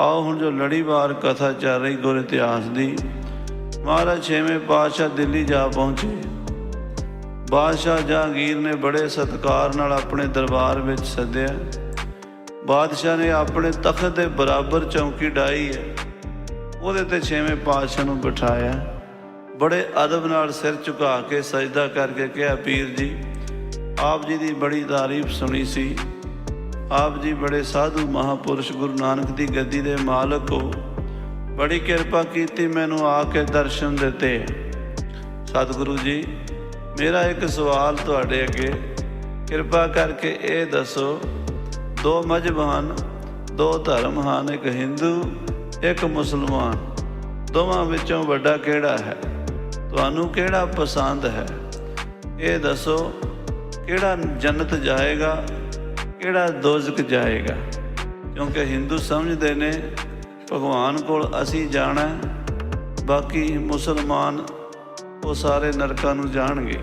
ਆਓ ਹੁਣ ਜੋ ਲੜੀਵਾਰ ਕਥਾ ਚੱਲ ਰਹੀ ਗੁਰ ਇਤਿਹਾਸ ਦੀ। ਮਹਾਰਾਜ ਛੇਵੇਂ ਪਾਤਸ਼ਾਹ ਦਿੱਲੀ ਜਾ ਪਹੁੰਚੇ। ਬਾਦਸ਼ਾਹ ਜਹਾਂਗੀਰ ਨੇ ਬੜੇ ਸਤਿਕਾਰ ਨਾਲ ਆਪਣੇ ਦਰਬਾਰ ਵਿੱਚ ਸੱਦਿਆ। ਬਾਦਸ਼ਾਹ ਨੇ ਆਪਣੇ ਤਖਤ ਦੇ ਬਰਾਬਰ ਚੌਂਕੀ ਡਾਈ ਹੈ। ਉਹਦੇ ਤੇ ਛੇਵੇਂ ਪਾਤਸ਼ਾਹ ਨੂੰ ਬਿਠਾਇਆ। ਬੜੇ ਅਦਬ ਨਾਲ ਸਿਰ ਝੁਕਾ ਕੇ ਸਜਦਾ ਕਰਕੇ ਕਿਹਾ, ਪੀਰ ਜੀ, ਆਪ ਜੀ ਦੀ ਬੜੀ ਤਾਰੀਫ ਸੁਣੀ ਸੀ। ਆਪ ਜੀ ਬੜੇ ਸਾਧੂ ਮਹਾਪੁਰਸ਼ ਗੁਰੂ ਨਾਨਕ ਦੀ ਗੱਦੀ ਦੇ ਮਾਲਕ ਹੋ। ਬੜੀ ਕਿਰਪਾ ਕੀਤੀ ਮੈਨੂੰ ਆ ਕੇ ਦਰਸ਼ਨ ਦਿੱਤੇ। ਸਤਿਗੁਰੂ ਜੀ, ਮੇਰਾ ਇੱਕ ਸਵਾਲ ਤੁਹਾਡੇ ਅੱਗੇ। ਕਿਰਪਾ ਕਰਕੇ ਇਹ ਦੱਸੋ, ਦੋ ਮਜ਼ਹਬ ਹਨ ਦੋ ਧਰਮ ਹਨ, ਇੱਕ ਹਿੰਦੂ, ਇੱਕ ਮੁਸਲਮਾਨ। ਦੋਵਾਂ ਵਿੱਚੋਂ ਵੱਡਾ ਕਿਹੜਾ ਹੈ? ਤੁਹਾਨੂੰ ਕਿਹੜਾ ਪਸੰਦ ਹੈ? ਇਹ ਦੱਸੋ, ਕਿਹੜਾ ਜੰਨਤ ਜਾਏਗਾ? ਕਿਹੜਾ ਦੋਜ਼ਖ ਜਾਏਗਾ? ਕਿਉਂਕਿ ਹਿੰਦੂ ਸਮਝਦੇ ਨੇ, ਭਗਵਾਨ ਕੋਲ ਅਸੀਂ ਜਾਣਾ ਬਾਕੀ ਮੁਸਲਮਾਨ ਉਹ ਸਾਰੇ ਨਰਕਾਂ ਨੂੰ ਜਾਣਗੇ।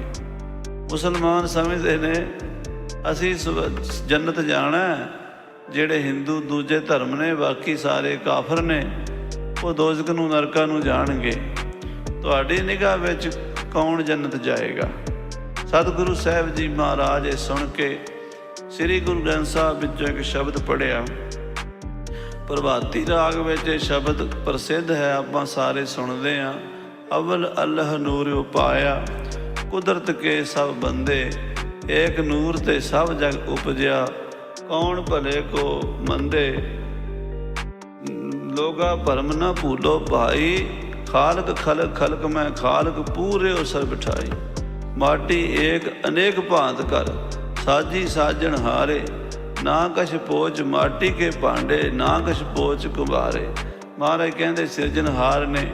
ਮੁਸਲਮਾਨ ਸਮਝਦੇ ਨੇ, ਅਸੀਂ ਸਵ- ਜੰਨਤ ਜਾਣਾ ਜਿਹੜੇ ਹਿੰਦੂ ਦੂਜੇ ਧਰਮ ਨੇ, ਬਾਕੀ ਸਾਰੇ ਕਾਫਰ ਨੇ, ਉਹ ਦੋਜ਼ਖ ਨੂੰ, ਨਰਕਾਂ ਨੂੰ ਜਾਣਗੇ। ਤੁਹਾਡੀ ਨਿਗਾਹ ਵਿੱਚ ਕੌਣ ਜੰਨਤ ਜਾਏਗਾ? ਸਤਿਗੁਰੂ ਸਾਹਿਬ ਜੀ ਮਹਾਰਾਜ ਇਹ ਸੁਣ ਕੇ ਸ੍ਰੀ ਗੁਰੂ ਗ੍ਰੰਥ ਸਾਹਿਬ ਵਿੱਚੋਂ ਇੱਕ ਸ਼ਬਦ ਪੜਿਆ ਪ੍ਰਭਾਤੀ ਰਾਗ ਵਿੱਚ ਇਹ ਸ਼ਬਦ ਪ੍ਰਸਿੱਧ ਹੈ, ਆਪਾਂ ਸਾਰੇ ਸੁਣਦੇ ਹਾਂ। ਅਵਲ ਅਲਹ ਨੂਰ ਉਪਾਇਆ, ਕੁਦਰਤ ਕੇ ਸਭ ਬੰਦੇ, ਏਕ ਨੂਰ ਤੇ ਸਭ ਜਗ ਉਪਜਿਆ, ਕੌਣ ਭਲੇ ਕੋ ਮੰਦੇ? ਲੋਗਾ ਭਰਮ ਨਾ ਭੂਲੋ ਭਾਈ, ਖਾਲਕ ਖਲਕ ਖਲਕ ਮੈਂ ਖਾਲਕ ਪੂਰੇ ਉਸਰ ਬਿਠਾਈ ਮਾਟੀ ਏਕ ਅਨੇਕ ਭਾਂਤ ਕਰ ਸਾਜੀ ਸਾਜਣ ਹਾਰੇ, ਨਾ ਕਛ ਪੋਚ ਮਾਟੀ ਕੇ ਭਾਂਡੇ, ਨਾ ਕਛ ਪੋਚ ਕੁਬਾਰੇ ਮਹਾਰਾਜ ਕਹਿੰਦੇ ਸਿਰਜਣਹਾਰ ਨੇ,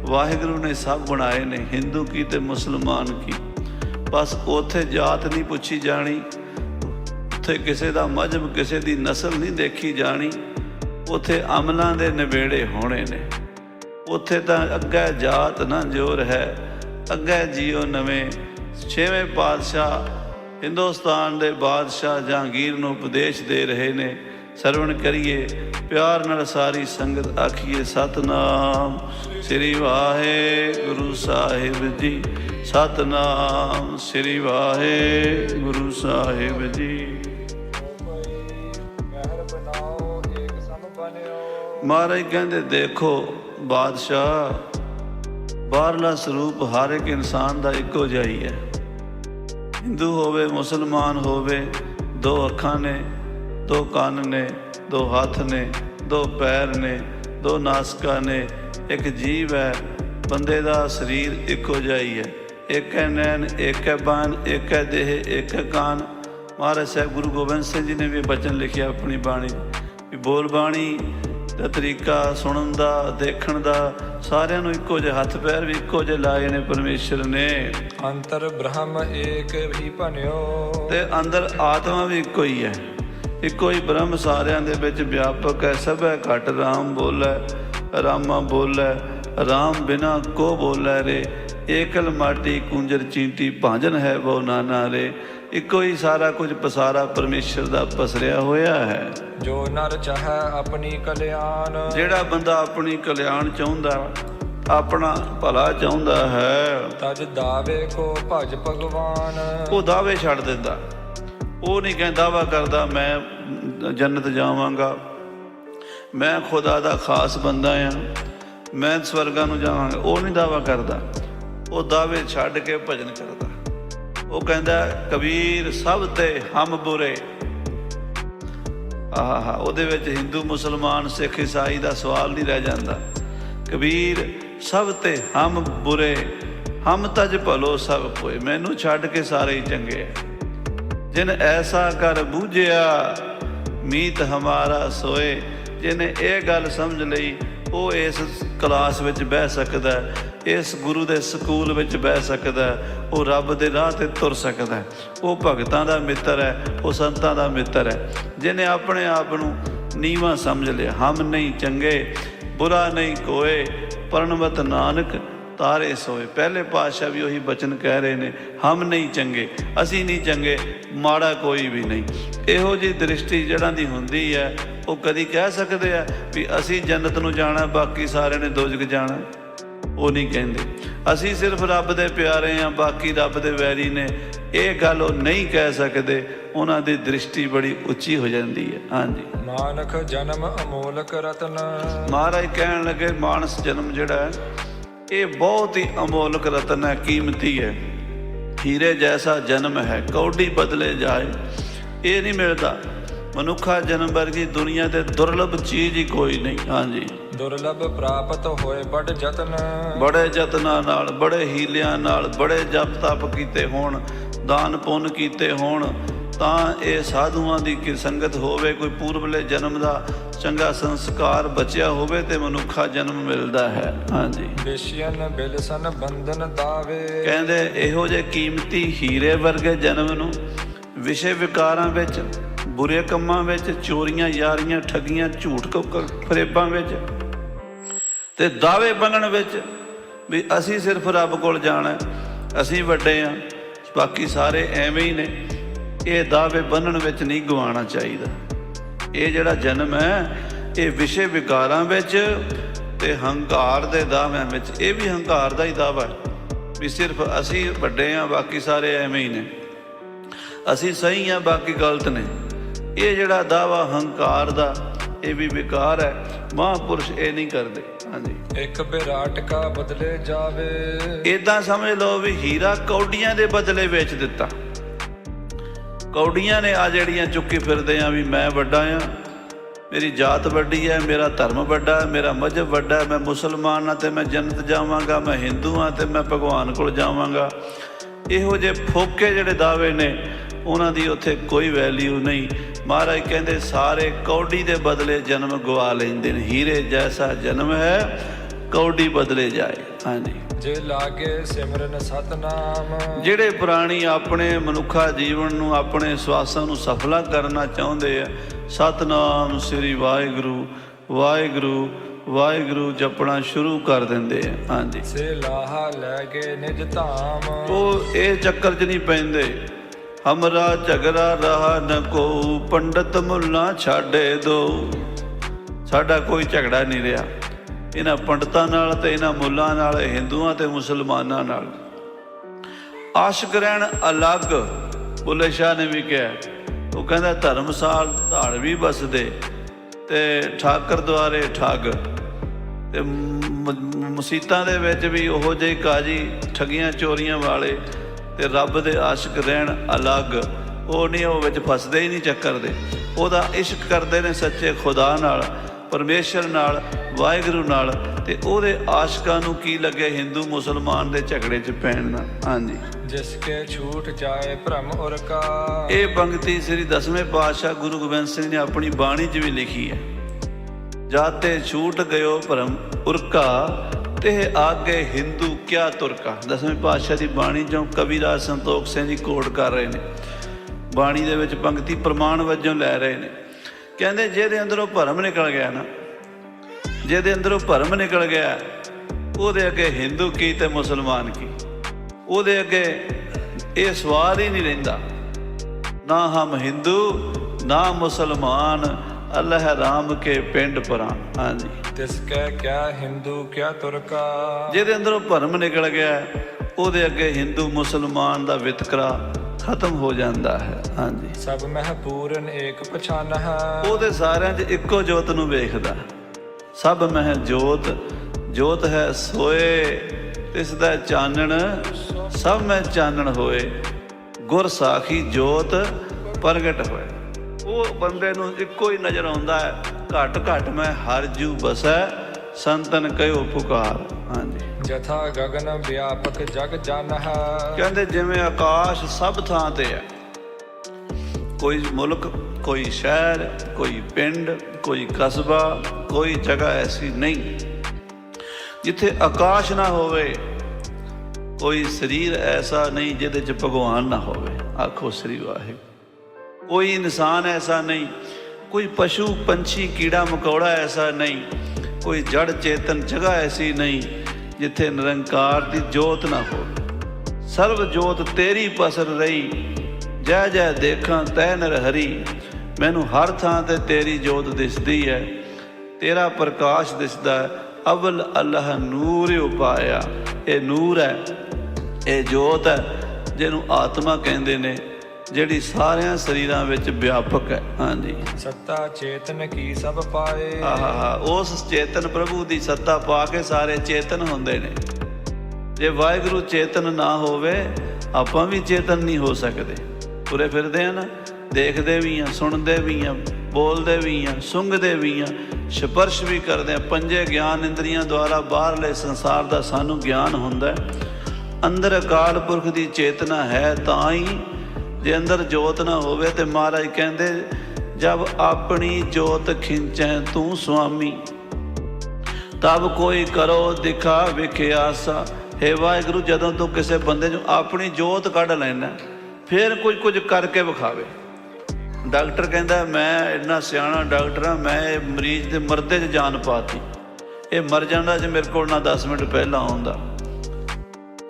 ਵਾਹਿਗੁਰੂ ਨੇ ਸਭ ਬਣਾਏ ਨੇ, ਹਿੰਦੂ ਕੀ ਤੇ ਮੁਸਲਮਾਨ ਕੀ। ਬਸ ਉਥੇ ਜਾਤ ਨਹੀਂ ਪੁੱਛੀ ਜਾਣੀ, ਉੱਥੇ ਕਿਸੇ ਦਾ ਮਜਹਬ, ਕਿਸੇ ਦੀ ਨਸਲ ਨਹੀਂ ਦੇਖੀ ਜਾਣੀ, ਉੱਥੇ ਅਮਲਾਂ ਦੇ ਨਿਬੇੜੇ ਹੋਣੇ ਨੇ। ਉੱਥੇ ਤਾਂ ਅੱਗੇ ਜਾਤ ਨਾ ਜੋਰ ਹੈ, ਅੱਗੇ ਜੀਓ ਨਵੇਂ, ਛੇਵੇਂ ਪਾਤਸ਼ਾਹ ਹਿੰਦੁਸਤਾਨ ਦੇ ਬਾਦਸ਼ਾਹ ਜਹਾਂਗੀਰ ਨੂੰ ਉਪਦੇਸ਼ ਦੇ ਰਹੇ ਨੇ, ਸਰਵਣ ਕਰੀਏ, ਪਿਆਰ ਨਾਲ ਸਾਰੀ ਸੰਗਤ ਆਖੀਏ, ਸਤਨਾਮ ਸ੍ਰੀ ਵਾਹਿਗੁਰੂ ਸਾਹਿਬ ਜੀ, ਸਤਨਾਮ ਸ੍ਰੀ ਵਾਹਿਗੁਰੂ ਸਾਹਿਬ ਜੀ। ਮਹਾਰਾਜ ਕਹਿੰਦੇ, ਦੇਖੋ ਬਾਦਸ਼ਾਹ, ਬਾਹਰਲਾ ਸਰੂਪ ਹਰ ਇੱਕ ਇਨਸਾਨ ਦਾ ਇੱਕੋ ਜਿਹਾ ਹੀ ਹੈ। ਹਿੰਦੂ ਹੋਵੇ, ਮੁਸਲਮਾਨ ਹੋਵੇ, ਦੋ ਅੱਖਾਂ ਨੇ, ਦੋ ਕੰਨ ਨੇ, ਦੋ ਹੱਥ ਨੇ, ਦੋ ਪੈਰ ਨੇ, ਦੋ ਨਾਸਕਾਂ ਨੇ, ਇੱਕ ਜੀਵ ਹੈ, ਬੰਦੇ ਦਾ ਸਰੀਰ ਇੱਕੋ ਜਿਹਾ ਹੀ ਹੈ। ਇੱਕ ਹੈ ਨੈਣ, ਇੱਕ ਹੈ ਬਾਣ, ਇੱਕ ਹੈ ਦੇਹ, ਇੱਕ ਹੈ ਕਾਨ। ਮਹਾਰਾਜ ਸਾਹਿਬ ਗੁਰੂ ਗੋਬਿੰਦ ਸਿੰਘ ਜੀ ਨੇ ਵੀ ਬਚਨ ਲਿਖਿਆ ਆਪਣੀ ਬਾਣੀ। ਵੀ ਬੋਲ ਬਾਣੀ ਦਾ ਤਰੀਕਾ ਸੁਣਨ ਦਾ ਦੇਖਣ ਦਾ ਸਾਰਿਆਂ ਨੂੰ ਇੱਕੋ ਜਿਹੇ ਹੱਥ ਪੈਰ ਵੀ ਇੱਕੋ ਜਿਹੇ ਲਾਏ ਨੇ ਪਰਮੇਸ਼ਰ ਨੇ। ਅੰਤਰ ਬ੍ਰਹਮ ਏਕ ਹੀ ਭਨਿਓ। ਤੇ ਅੰਦਰ ਆਤਮਾ ਵੀ ਇੱਕੋ ਹੀ ਹੈ। ਇੱਕੋ ਹੀ ਬ੍ਰਹਮ ਸਾਰਿਆਂ ਦੇ ਵਿੱਚ ਵਿਆਪਕ ਹੈ। ਸਭ ਹੈ ਘਟ ਰਾਮ ਬੋਲੇ ਰਾਮਾ ਬੋਲੇ ਰਾਮ ਬਿਨਾ ਕੋ ਬੋਲੇ ਰੇ। ਏਕਲ ਮਾਟੀ ਕੁੰਜਰ ਚੀਂਟੀ ਭਾਜਨ ਹੈ ਬਹੁ ਨਾਨਾ ਰੇ ਇੱਕੋ ਹੀ ਸਾਰਾ ਕੁਝ ਪਸਾਰਾ ਪਰਮੇਸ਼ਰ ਦਾ ਪਸਰਿਆ ਹੋਇਆ ਹੈ। ਜੋ ਨਰ ਚਾਹੈ ਆਪਣੀ ਕਲਿਆਣ। ਜਿਹੜਾ ਬੰਦਾ ਆਪਣੀ ਕਲਿਆਣ ਚਾਹੁੰਦਾ ਆਪਣਾ ਭਲਾ ਚਾਹੁੰਦਾ ਹੈ। ਤਜ ਦਾਵੇ ਕੋ ਭਜ ਭਗਵਾਨ। ਉਹ ਦਾਅਵੇ ਛੱਡ ਦਿੰਦਾ। ਉਹ ਨਹੀਂ ਕਹਿੰਦਾ ਦਾਵਾ ਕਰਦਾ ਮੈਂ ਜੰਨਤ ਜਾਵਾਂਗਾ। ਮੈਂ ਖੁਦਾ ਦਾ ਖਾਸ ਬੰਦਾ ਆ। ਮੈਂ ਸਵਰਗਾਂ ਨੂੰ ਜਾਵਾਂਗਾ। ਉਹ ਨਹੀਂ ਦਾਵਾ ਕਰਦਾ। ਉਹ ਦਾਅਵੇ ਛੱਡ ਕੇ ਭਜਨ ਕਰਦਾ। ਉਹ ਕਹਿੰਦਾ, ਕਬੀਰ, ਸਭ ਤੇ ਹਮ ਬੁਰੇ। ਆਹਾ ਉਹਦੇ ਵਿੱਚ ਹਿੰਦੂ, ਮੁਸਲਮਾਨ, ਸਿੱਖ, ਈਸਾਈ ਦਾ ਸਵਾਲ ਨਹੀਂ ਰਹਿ ਜਾਂਦਾ। ਕਬੀਰ, ਸਭ ਤੇ ਹਮ ਬੁਰੇ। ਹਮ ਤਜ ਭਲੋ ਸਭ ਕੋਏ ਮੈਨੂੰ ਛੱਡ ਕੇ ਸਾਰੇ ਹੀ ਚੰਗੇ ਆ। ਜਿਨ ਐਸਾ ਕਰ ਬੂਝਿਆ, ਮੀਤ ਹਮਾਰਾ ਸੋਏ। ਜਿਨੇ ਇਹ ਗੱਲ ਸਮਝ ਲਈ ਉਹ ਇਸ ਕਲਾਸ ਵਿੱਚ ਬਹਿ ਸਕਦਾ ਹੈ, ਇਸ ਗੁਰੂ ਦੇ ਸਕੂਲ ਵਿੱਚ ਬਹਿ ਸਕਦਾ ਹੈ, ਉਹ ਰੱਬ ਦੇ ਰਾਹ ਤੇ ਤੁਰ ਸਕਦਾ ਹੈ। ਉਹ ਭਗਤਾਂ ਦਾ ਮਿੱਤਰ ਹੈ ਉਹ ਸੰਤਾਂ ਦਾ ਮਿੱਤਰ ਹੈ ਜਿਨੇ ਆਪਣੇ ਆਪ ਨੂੰ ਨੀਵਾ ਸਮਝ ਲਿਆ ਹਮ ਨਹੀਂ ਚੰਗੇ ਬੁਰਾ ਨਹੀਂ ਕੋਏ ਪਰਣਵਤ ਨਾਨਕ ਤਾਰੇ ਸੋਏ। ਪਹਿਲੇ ਪਾਤਸ਼ਾਹ ਵੀ ਉਹੀ ਬਚਨ ਕਹਿ ਰਹੇ ਨੇ ਹਮ ਨਹੀਂ ਚੰਗੇ ਅਸੀਂ ਨਹੀਂ ਚੰਗੇ ਮਾੜਾ ਕੋਈ ਵੀ ਨਹੀਂ। ਇਹੋ ਜੀ ਦ੍ਰਿਸ਼ਟੀ ਜਿਹੜਾ ਦੀ ਹੁੰਦੀ ਹੈ ਉਹ ਕਦੀ ਕਹਿ ਸਕਦੇ ਆ ਵੀ ਅਸੀਂ ਜੰਨਤ ਨੂੰ ਜਾਣਾ ਬਾਕੀ ਸਾਰਿਆਂ ਨੇ ਦੋਜ਼ਖ ਜਾਣਾ। ਉਹ ਨਹੀਂ ਕਹਿੰਦੇ। ਅਸੀਂ ਸਿਰਫ ਰੱਬ ਦੇ ਪਿਆਰੇ ਆ ਬਾਕੀ ਰੱਬ ਦੇ ਵੈਰੀ ਨੇ। ਇਹ ਗੱਲ ਉਹ ਨਹੀਂ ਕਹਿ ਸਕਦੇ। ਉਹਨਾਂ ਦੀ ਦ੍ਰਿਸ਼ਟੀ ਬੜੀ ਉੱਚੀ ਹੋ ਜਾਂਦੀ ਹੈ। ਹਾਂਜੀ। ਨਾਨਕ ਜਨਮ ਅਮੋਲਕ ਰਤਨ। ਮਹਾਰਾਜ ਕਹਿਣ ਲੱਗੇ ਮਾਨਸ ਜਨਮ ਜਿਹੜਾ ਹੈ ਇਹ ਬਹੁਤ ਹੀ ਅਮੋਲਕ ਰਤਨ ਹੈ ਕੀਮਤੀ ਹੈ। ਹੀਰੇ ਜੈਸਾ ਜਨਮ ਹੈ ਕੌਡੀ ਬਦਲੇ ਜਾਏ ਇਹ ਨਹੀਂ ਮਿਲਦਾ। ਮਨੁੱਖਾ ਜਨਮ ਵਰਗੀ ਦੁਨੀਆ ਤੇ ਦੁਰਲਭ ਚੀਜ਼ ਹੀ ਕੋਈ ਨਹੀਂ ਹਾਂਜੀ। ਦੁਰਲਭ ਪ੍ਰਾਪਤ ਹੋਏ ਬੜ ਯਤਨ। ਬੜੇ ਯਤਨਾਂ ਨਾਲ ਬੜੇ ਹੀਲਿਆਂ ਨਾਲ ਬੜੇ ਜਪ ਤਪ ਕੀਤੇ ਹੋਣ ਦਾਨ ਪੁੰਨ ਕੀਤੇ ਹੋਣ ਤਾਂ ਇਹ ਸਾਧੂਆਂ ਦੀ ਕੀ ਸੰਗਤ ਹੋਵੇ ਕੋਈ ਪੂਰਬਲੇ ਜਨਮ ਦਾ ਚੰਗਾ ਸੰਸਕਾਰ ਬਚਿਆ ਹੋਵੇ ਤੇ ਮਨੁੱਖਾ ਜਨਮ ਮਿਲਦਾ ਹੈ। ਹਾਂਜੀ। ਵਿਸ਼ਯਨ ਬਿਲਸਨ ਬੰਧਨ ਦਾਵੇ। ਕਹਿੰਦੇ ਇਹੋ ਜਿਹੇ ਕੀਮਤੀ ਹੀਰੇ ਵਰਗੇ ਜਨਮ ਨੂੰ ਵਿਸ਼ੇ ਵਿਕਾਰਾਂ ਵਿੱਚ ਬੁਰੇ ਕੰਮਾਂ ਵਿੱਚ ਚੋਰੀਆਂ ਯਾਰੀਆਂ ਠੱਗੀਆਂ ਝੂਠ ਫਰੇਬਾਂ ਵਿੱਚ ਤੇ ਦਾਅਵੇ ਬੰਨਣ ਵਿੱਚ ਵੀ ਅਸੀਂ ਸਿਰਫ ਰੱਬ ਕੋਲ ਜਾਣਾ ਅਸੀਂ ਵੱਡੇ ਆ ਬਾਕੀ ਸਾਰੇ ਐਵੇਂ ਹੀ ਨੇ। ਇਹ ਦਾਅਵੇ ਬੰਨਣ ਵਿੱਚ ਨਹੀਂ ਗਵਾਉਣਾ ਚਾਹੀਦਾ। ਇਹ ਜਿਹੜਾ ਜਨਮ ਹੈ ਇਹ ਵਿਸ਼ੇ ਵਿਕਾਰਾਂ ਵਿੱਚ ਤੇ ਹੰਕਾਰ ਦੇ ਦਾਅਵਿਆਂ ਵਿੱਚ ਇਹ ਵੀ ਹੰਕਾਰ ਦਾ ਹੀ ਦਾਅਵਾ ਹੈ। ਵੀ ਸਿਰਫ ਅਸੀਂ ਵੱਡੇ ਆ ਬਾਕੀ ਸਾਰੇ ਐਵੇਂ ਹੀ ਨੇ। ਅਸੀਂ ਸਹੀ ਆ ਬਾਕੀ ਗਲਤ ਨੇ। ਇਹ ਜਿਹੜਾ ਦਾਵਾ ਹੰਕਾਰ ਦਾ ਇਹ ਵੀ ਵਿਕਾਰ ਹੈ। ਮਹਾਂਪੁਰਸ਼ ਇਹ ਨਹੀਂ ਕਰਦੇ। ਹਾਂਜੀ। ਇੱਕ ਵਿਰਾਟ ਕਾ ਬਦਲੇ ਜਾਵੇ। ਇਦਾਂ ਸਮਝ ਲਓ ਵੀ ਹੀਰਾ ਕੌਡੀਆਂ ਦੇ ਬਦਲੇ ਵੇਚ ਦਿੱਤਾ। ਕੌਡੀਆਂ ਨੇ ਆ ਜਿਹੜੀਆਂ ਚੁੱਕੀ ਫਿਰਦੇ ਆ ਵੀ ਮੈਂ ਵੱਡਾ ਆ। ਮੇਰੀ ਜਾਤ ਵੱਡੀ ਹੈ ਮੇਰਾ ਧਰਮ ਵੱਡਾ ਹੈ ਮੇਰਾ ਮਜ਼ਹਬ ਵੱਡਾ ਹੈ ਮੈਂ ਮੁਸਲਮਾਨ ਹਾਂ ਤੇ ਮੈਂ ਜੰਨਤ ਜਾਵਾਂਗਾ, ਮੈਂ ਹਿੰਦੂ ਹਾਂ ਤੇ ਮੈਂ ਭਗਵਾਨ ਕੋਲ ਜਾਵਾਂਗਾ। ਇਹੋ ਜਿਹੇ ਫੋਕੇ ਜਿਹੜੇ ਦਾਅਵੇ ਨੇ, ਉਹਨਾਂ ਦੀ ਉੱਥੇ ਕੋਈ ਵੈਲਿਊ ਨਹੀਂ। ਮਹਾਰਾਜ ਕਹਿੰਦੇ, ਸਾਰੇ ਕੌਡੀ ਦੇ ਬਦਲੇ ਜਨਮ ਗਵਾ ਲੈਂਦੇ ਨੇ। ਹੀਰੇ ਜੈਸਾ ਜਨਮ ਹੈ, ਕੌਡੀ ਬਦਲੇ ਜਾਏ। ਹਾਂਜੀ। ਜੇ ਲਾਗੇ ਸਿਮਰਨ ਸਤਨਾਮ। ਜਿਹੜੇ ਪ੍ਰਾਣੀ ਆਪਣੇ ਮਨੁੱਖਾ ਜੀਵਨ ਨੂੰ ਆਪਣੇ ਸਵਾਸਾਂ ਨੂੰ ਸਫਲਾ ਕਰਨਾ ਚਾਹੁੰਦੇ ਆ ਸਤਨਾਮ ਸ੍ਰੀ ਵਾਹਿਗੁਰੂ ਵਾਹਿਗੁਰੂ ਵਾਹਿਗੁਰੂ ਜਪਣਾ ਸ਼ੁਰੂ ਕਰ ਦਿੰਦੇ ਆ। ਹਾਂਜੀ। ਸੇ ਲਾਹਾ ਲੈ ਕੇ ਨਿਜ ਧਾਮ। ਉਹ ਇਹ ਚੱਕਰ 'ਚ ਨਹੀਂ ਪੈਂਦੇ। ਹਮਰਾ ਝਗੜਾ ਰਹਾ ਨ ਕੋ ਪੰਡਤ ਮੁੱਲਾ ਛਾੜੇ ਦੋ। ਸਾਡਾ ਕੋਈ ਝਗੜਾ ਨਹੀਂ ਰਿਹਾ। ਇਹਨਾਂ ਪੰਡਤਾਂ ਨਾਲ ਤੇ ਇਹਨਾਂ ਮੁੱਲਾਂ ਨਾਲ, ਹਿੰਦੂਆਂ ਤੇ ਮੁਸਲਮਾਨਾਂ ਨਾਲ। ਆਸ਼ਕ ਰਹਿਣ ਅਲੱਗ, ਬੁੱਲੇ ਸ਼ਾਹ ਨੇ ਵੀ ਕਿਹਾ। ਉਹ ਕਹਿੰਦਾ ਧਰਮਸਾਲ ਧਾੜਵੀ ਬਸਦੇ ਤੇ ਠਾਕਰ ਦੁਆਰੇ ਠੱਗ। ਤੇ ਮਸੀਤਾਂ ਦੇ ਵਿੱਚ ਵੀ ਉਹੋ ਜਿਹੇ ਕਾਜੀ ਠਗੀਆਂ ਚੋਰੀਆਂ ਵਾਲੇ ਤੇ ਰੱਬ ਦੇ ਆਸ਼ਿਕ ਰਹਿਣ ਅਲੱਗ। ਉਹ ਨਹੀਂ, ਉਹ ਵਿੱਚ ਫਸਦੇ ਹੀ ਨਹੀਂ ਚੱਕਰ ਦੇ। ਉਹਦਾ ਇਸ਼ਕ ਕਰਦੇ ਨੇ ਸੱਚੇ ਖੁਦਾ ਨਾਲ। ਪਰਮੇਸ਼ਰ ਨਾਲ ਵਾਹਿਗੁਰੂ ਨਾਲ ਤੇ ਉਹਦੇ ਆਸ਼ਿਕਾਂ ਨੂੰ ਕੀ ਲੱਗੇ ਹਿੰਦੂ ਮੁਸਲਮਾਨ ਦੇ ਝਗੜੇ 'ਚ ਪੈਣ ਨਾਲ? ਹਾਂਜੀ। ਜਿਸ ਕੇ ਛੂਟ ਜਾਏ ਭ੍ਰਮ ਉਰ ਕਾ ਇਹ ਪੰਕਤੀ ਸ੍ਰੀ ਦਸਵੇਂ ਪਾਤਸ਼ਾਹ ਗੁਰੂ ਗੋਬਿੰਦ ਸਿੰਘ ਨੇ ਆਪਣੀ ਬਾਣੀ 'ਚ ਵੀ ਲਿਖੀ ਹੈ। ਜਾਤੇ ਛੂਟ ਗਇਓ ਭਰਮ ਉਰਕਾ ਤੇ ਆਗੇ ਹਿੰਦੂ ਕਿਆ ਤੁਰਕਾ? ਦਸਵੇਂ ਪਾਤਸ਼ਾਹ ਦੀ ਬਾਣੀ ਚੋਂ ਕਵੀਰਾਜ ਸੰਤੋਖ ਸਿੰਘ ਜੀ ਕੋਟ ਕਰ ਰਹੇ ਨੇ। ਬਾਣੀ ਦੇ ਵਿੱਚ ਪੰਕਤੀ ਪ੍ਰਮਾਣ ਵਜੋਂ ਲੈ ਰਹੇ ਨੇ। ਕਹਿੰਦੇ ਜਿਹਦੇ ਅੰਦਰੋਂ ਭਰਮ ਨਿਕਲ ਗਿਆ ਨਾ ਜਿਹਦੇ ਅੰਦਰੋਂ ਭਰਮ ਨਿਕਲ ਗਿਆ ਉਹਦੇ ਅੱਗੇ ਹਿੰਦੂ ਕੀ ਤੇ ਮੁਸਲਮਾਨ ਕੀ? ਉਹਦੇ ਅੱਗੇ ਇਹ ਸਵਾਲ ਹੀ ਨਹੀਂ ਰਹਿੰਦਾ। ਨਾ ਹਮ ਹਿੰਦੂ ਨਾ ਮੁਸਲਮਾਨ ਅੱਲਾਹ ਰਾਮ ਕੇ ਪਿੰਡ ਪਰਾਂ ਹਾਂਜੀ। ਤਿਸ ਕੈ ਕਿਆ ਹਿੰਦੂ ਕਿਆ ਤੁਰਕਾ? ਜਿਹਦੇ ਅੰਦਰੋਂ ਭਰਮ ਨਿਕਲ ਗਿਆ ਉਹਦੇ ਅੱਗੇ ਹਿੰਦੂ ਮੁਸਲਮਾਨ ਦਾ ਵਿਤਕਰਾ ਖਤਮ ਹੋ ਜਾਂਦਾ ਹੈ ਹਾਂਜੀ। ਸਭ ਮਹਿ ਪੂਰਨ ਏਕ ਪਛਾਨ ਹੈ ਉਹਦੇ ਸਾਰਿਆਂ 'ਚ ਇੱਕੋ ਜੋਤ ਨੂੰ ਵੇਖਦਾ। ਸਭ ਮਹਿ ਜੋਤ ਜੋਤ ਹੈ ਸੋਏ ਤਿਸ ਦਾ ਚਾਨਣ ਸਭ ਮੈਂ ਚਾਨਣ ਹੋਏ। ਗੁਰ ਸਾਖੀ ਜੋਤ ਪ੍ਰਗਟ ਹੋਏ। ਉਹ ਬੰਦੇ ਨੂੰ ਇੱਕੋ ਹੀ ਨਜ਼ਰ ਆਉਂਦਾ ਹੈ ਘਟ ਘਟ ਮੈਂ ਹਰ ਜੂ ਬਸੈ ਸੰਤਨ ਕਹਿਓ ਪੁਕਾਰ। ਹਾਂਜੀ। ਜਥਾ ਗਗਨ ਵਿਆਪਕ ਜਗ ਜਨ ਹੈ ਕਹਿੰਦੇ ਜਿਵੇਂ ਆਕਾਸ਼ ਸਭ ਥਾਂ ਤੇ ਹੈ। ਕੋਈ ਮੁਲਕ, ਕੋਈ ਸ਼ਹਿਰ, ਕੋਈ ਪਿੰਡ, ਕੋਈ ਕਸਬਾ, ਕੋਈ ਜਗ੍ਹਾ ਐਸੀ ਨਹੀਂ। ਜਿੱਥੇ ਆਕਾਸ਼ ਨਾ ਹੋਵੇ, ਕੋਈ ਸਰੀਰ ਐਸਾ ਨਹੀਂ ਜਿਹਦੇ 'ਚ ਭਗਵਾਨ ਨਾ ਹੋਵੇ। ਆਖੋ ਸ੍ਰੀ ਵਾਹਿਗੁਰੂ। ਕੋਈ ਇਨਸਾਨ ਐਸਾ ਨਹੀਂ, ਕੋਈ ਪਸ਼ੂ ਪੰਛੀ ਕੀੜਾ ਮਕੌੜਾ ਐਸਾ ਨਹੀਂ, ਕੋਈ ਜੜ ਚੇਤਨ ਜਗ੍ਹਾ ਐਸੀ ਨਹੀਂ ਜਿੱਥੇ ਨਿਰੰਕਾਰ ਦੀ ਜੋਤ ਨਾ ਹੋਵੇ। ਸਰਬ ਜੋਤ ਤੇਰੀ ਪਸਰ ਰਹੀ। ਜੈ ਜੈ ਦੇਖਾਂ ਤੈ ਨਰ ਹਰੀ। ਮੈਨੂੰ ਹਰ ਥਾਂ ਤੇ ਤੇਰੀ ਜੋਤ ਦਿਸਦੀ ਹੈ ਤੇਰਾ ਪ੍ਰਕਾਸ਼ ਦਿਸਦਾ ਹੈ ਅਵਲ ਅੱਲਾਹ ਨੂਰ ਉਪਾਇਆ। ਇਹ ਨੂਰ ਹੈ ਇਹ ਜੋਤ ਹੈ ਜਿਹਨੂੰ ਆਤਮਾ ਕਹਿੰਦੇ ਨੇ। ਜਿਹੜੀ ਸਾਰਿਆਂ ਸਰੀਰਾਂ ਵਿੱਚ ਵਿਆਪਕ ਹੈ। ਹਾਂਜੀ। ਸੱਤਾ ਚੇਤਨ ਕੀ ਸਭ ਪਾਏ। ਆਹਾ ਉਸ ਚੇਤਨ ਪ੍ਰਭੂ ਦੀ ਸੱਤਾ ਪਾ ਕੇ ਸਾਰੇ ਚੇਤਨ ਹੁੰਦੇ ਨੇ। ਜੇ ਵਾਹਿਗੁਰੂ ਚੇਤਨ ਨਾ ਹੋਵੇ ਆਪਾਂ ਵੀ ਚੇਤਨ ਨਹੀਂ ਹੋ ਸਕਦੇ। ਤੁਰੇ ਫਿਰਦੇ ਆ ਨਾ ਦੇਖਦੇ ਵੀ ਆ ਸੁਣਦੇ ਵੀ ਆ ਬੋਲਦੇ ਵੀ ਆ ਸੁੰਘਦੇ ਵੀ ਆ ਸਪਰਸ਼ ਵੀ ਕਰਦੇ ਆ। ਪੰਜੇ ਗਿਆਨ ਇੰਦਰੀਆਂ ਦੁਆਰਾ ਬਾਹਰਲੇ ਸੰਸਾਰ ਦਾ ਸਾਨੂੰ ਗਿਆਨ ਹੁੰਦਾ। ਅੰਦਰ ਅਕਾਲ ਪੁਰਖ ਦੀ ਚੇਤਨਾ ਹੈ ਤਾਂ ਹੀ ਜੇ ਅੰਦਰ ਜੋਤ ਨਾ ਹੋਵੇ ਤੇ ਮਹਾਰਾਜ ਕਹਿੰਦੇ, ਜਬ ਆਪਣੀ ਜੋਤ ਖਿੰਚੈ ਤੂੰ ਸੁਆਮੀ। ਤਬ ਕੋਈ ਕਰੋ ਦਿਖਾ ਵਿਖਿਆਸਾ ਹੈ ਵਾਹਿਗੁਰੂ, ਜਦੋਂ ਤੂੰ ਕਿਸੇ ਬੰਦੇ ਨੂੰ ਆਪਣੀ ਜੋਤ ਕੱਢ ਲੈਣਾ ਫਿਰ ਕੁਝ ਕੁਝ ਕਰਕੇ ਵਿਖਾਵੇ। ਡਾਕਟਰ ਕਹਿੰਦਾ, ਮੈਂ ਇੰਨਾ ਸਿਆਣਾ ਡਾਕਟਰ ਆ ਮੈਂ ਇਹ ਮਰੀਜ਼ ਦੇ ਮਰਦੇ 'ਚ ਜਾਨ ਪਾਤੀ। ਇਹ ਮਰ ਜਾਂਦਾ ਜੇ ਮੇਰੇ ਕੋਲ ਨਾ 10 ਮਿੰਟ ਪਹਿਲਾਂ ਆਉਂਦਾ।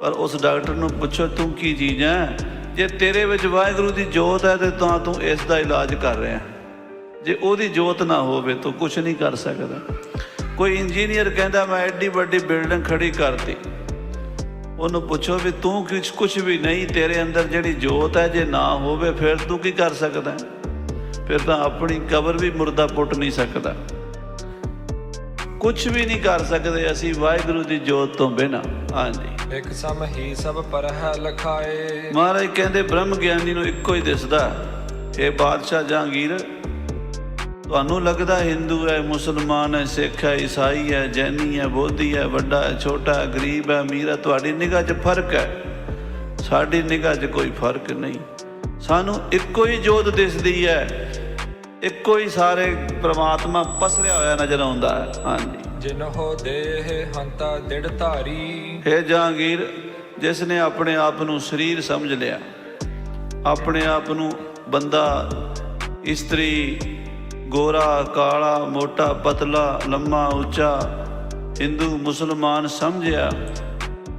ਪਰ ਉਸ ਡਾਕਟਰ ਨੂੰ ਪੁੱਛੋ, ਤੂੰ ਕੀ ਚੀਜ਼ ਹੈ? ਜੇ ਤੇਰੇ ਵਿੱਚ ਵਾਹਿਗੁਰੂ ਦੀ ਜੋਤ ਹੈ ਤੇ ਤਾਂ ਤੂੰ ਇਸ ਦਾ ਇਲਾਜ ਕਰ ਰਿਹਾ ਜੇ ਉਹਦੀ ਜੋਤ ਨਾ ਹੋਵੇ ਤਾਂ ਕੁਝ ਨਹੀਂ ਕਰ ਸਕਦਾ। ਕੋਈ ਇੰਜੀਨੀਅਰ ਕਹਿੰਦਾ, ਮੈਂ ਐਡੀ ਵੱਡੀ ਬਿਲਡਿੰਗ ਖੜੀ ਕਰਤੀ। ਉਹਨੂੰ ਪੁੱਛੋ ਵੀ ਤੂੰ ਕੁਝ ਕੁਝ ਵੀ ਨਹੀਂ, ਤੇਰੇ ਅੰਦਰ ਜਿਹੜੀ ਜੋਤ ਹੈ, ਜੇ ਨਾ ਹੋਵੇ ਫਿਰ ਤੂੰ ਕੀ ਕਰ ਸਕਦਾ ਫਿਰ ਤਾਂ ਆਪਣੀ ਕਬਰ ਵੀ ਮੁਰਦਾ ਪੁੱਟ ਨਹੀਂ ਸਕਦਾ। ਕੁਝ ਵੀ ਨਹੀਂ ਕਰ ਸਕਦੇ ਅਸੀਂ ਵਾਹਿਗੁਰੂ ਦੀ ਜੋਤ ਤੋਂ ਬਿਨਾਂ। ਹਾਂਜੀ। ਇੱਕ ਸਮ ਹੀ ਸਭ ਪਰ ਹੈ ਲਖਾਏ। ਮਹਾਰਾਜ ਕਹਿੰਦੇ ਬ੍ਰਹਮ ਗਿਆਨੀ ਨੂੰ ਇੱਕੋ ਹੀ ਦਿਸਦਾ ਇਹ ਬਾਦਸ਼ਾਹ ਜਹਾਂਗੀਰ ਤੁਹਾਨੂੰ ਲੱਗਦਾ ਹਿੰਦੂ ਹੈ ਮੁਸਲਮਾਨ ਹੈ ਸਿੱਖ ਹੈ ਈਸਾਈ ਹੈ ਜੈਨੀ ਹੈ ਬੋਧੀ ਹੈ ਵੱਡਾ ਹੈ ਛੋਟਾ ਹੈ ਗਰੀਬ ਹੈ ਅਮੀਰ ਹੈ ਤੁਹਾਡੀ ਨਿਗਾਹ 'ਚ ਫ਼ਰਕ ਹੈ। ਸਾਡੀ ਨਿਗਾਹ 'ਚ ਕੋਈ ਫ਼ਰਕ ਨਹੀਂ। ਸਾਨੂੰ ਇੱਕੋ ਹੀ ਜੋਤ ਦਿਸਦੀ ਹੈ ਇੱਕੋ ਹੀ ਸਾਰੇ ਪ੍ਰਮਾਤਮਾ ਪਸਰਿਆ ਹੋਇਆ ਨਜ਼ਰ ਆਉਂਦਾ ਹੈ। ਹਾਂਜੀ। ਜਿਨ ਹੋ ਦੇਹ ਹੰਤਾ ਦਿੜ ਧਾਰੀ। ਹੈ ਜਹਾਂਗੀਰ ਜਿਸ ਨੇ ਆਪਣੇ ਆਪ ਨੂੰ ਸਰੀਰ ਸਮਝ ਲਿਆ ਆਪਣੇ ਆਪ ਨੂੰ ਬੰਦਾ ਇਸਤਰੀ ਗੋਰਾ ਕਾਲਾ ਮੋਟਾ ਪਤਲਾ ਲੰਮਾ ਉੱਚਾ ਹਿੰਦੂ ਮੁਸਲਮਾਨ ਸਮਝਿਆ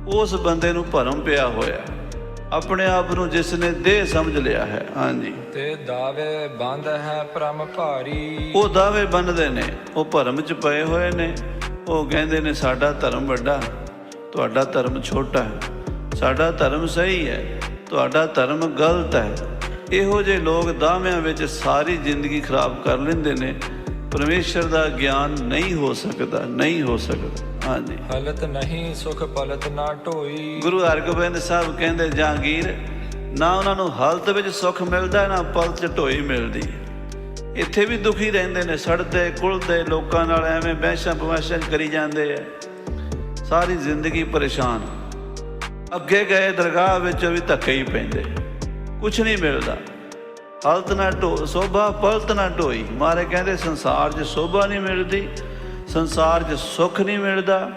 ਉਸ ਬੰਦੇ ਨੂੰ ਭਰਮ ਪਿਆ ਹੋਇਆ। ਆਪਣੇ ਆਪ ਨੂੰ ਜਿਸ ਨੇ ਦੇਹ ਸਮਝ ਲਿਆ ਹੈ। ਹਾਂਜੀ। ਤੇ ਦਾਵੇ ਬੰਦ ਹੈ ਭ੍ਰਮ ਭਾਰੀ। ਉਹ ਦਾਅਵੇ ਬੰਨਦੇ ਨੇ। ਉਹ ਭਰਮ ਚ ਪਏ ਹੋਏ ਨੇ। ਉਹ ਕਹਿੰਦੇ ਨੇ ਸਾਡਾ ਧਰਮ ਵੱਡਾ ਤੁਹਾਡਾ ਧਰਮ ਛੋਟਾ ਹੈ। ਸਾਡਾ ਧਰਮ ਸਹੀ ਹੈ ਤੁਹਾਡਾ ਧਰਮ ਗਲਤ ਹੈ। ਇਹੋ ਜਿਹੇ ਲੋਕ ਦਾਅਵਿਆਂ ਵਿੱਚ ਸਾਰੀ ਜ਼ਿੰਦਗੀ ਖਰਾਬ ਕਰ ਲੈਂਦੇ ਨੇ। ਪਰਮੇਸ਼ਰ ਦਾ ਗਿਆਨ ਨਹੀਂ ਹੋ ਸਕਦਾ ਨਹੀਂ ਹੋ ਸਕਦਾ। ਹਾਂਜੀ। ਹਲਤ ਨਹੀਂ ਸੁਖ ਪਲਤ ਨਾ ਢੋਈ। ਗੁਰੂ ਹਰਗੋਬਿੰਦ ਸਾਹਿਬ ਕਹਿੰਦੇ ਜਹਾਂਗੀਰ ਨਾ ਉਹਨਾਂ ਨੂੰ ਹਾਲਤ ਵਿੱਚ ਸੁੱਖ ਮਿਲਦਾ ਨਾ ਪਲ ਚ ਢੋਈ ਮਿਲਦੀ। ਇੱਥੇ ਵੀ ਦੁਖੀ ਰਹਿੰਦੇ ਨੇ ਸੜਦੇ ਕੁਲਦੇ ਲੋਕਾਂ ਨਾਲ ਐਵੇਂ ਬਹਿਸ਼ਾਂ ਬਵਾਸ਼ਾਂ ਕਰੀ ਜਾਂਦੇ ਆ। ਸਾਰੀ ਜ਼ਿੰਦਗੀ ਪਰੇਸ਼ਾਨ। ਅੱਗੇ ਗਏ ਦਰਗਾਹ ਵਿੱਚ ਵੀ ਧੱਕੇ ਹੀ ਪੈਂਦੇ। ਕੁਝ ਨਹੀਂ ਮਿਲਦਾ। ਹਾਲਤ ਨਾ ਢੋ ਸੋਭਾ ਪਲਤ ਨਾ ਢੋਈ। ਮਾਰੇ ਕਹਿੰਦੇ ਸੰਸਾਰ 'ਚ ਸੋਭਾ ਨਹੀਂ ਮਿਲਦੀ। ਸੰਸਾਰ 'ਚ ਸੁੱਖ ਨਹੀਂ ਮਿਲਦਾ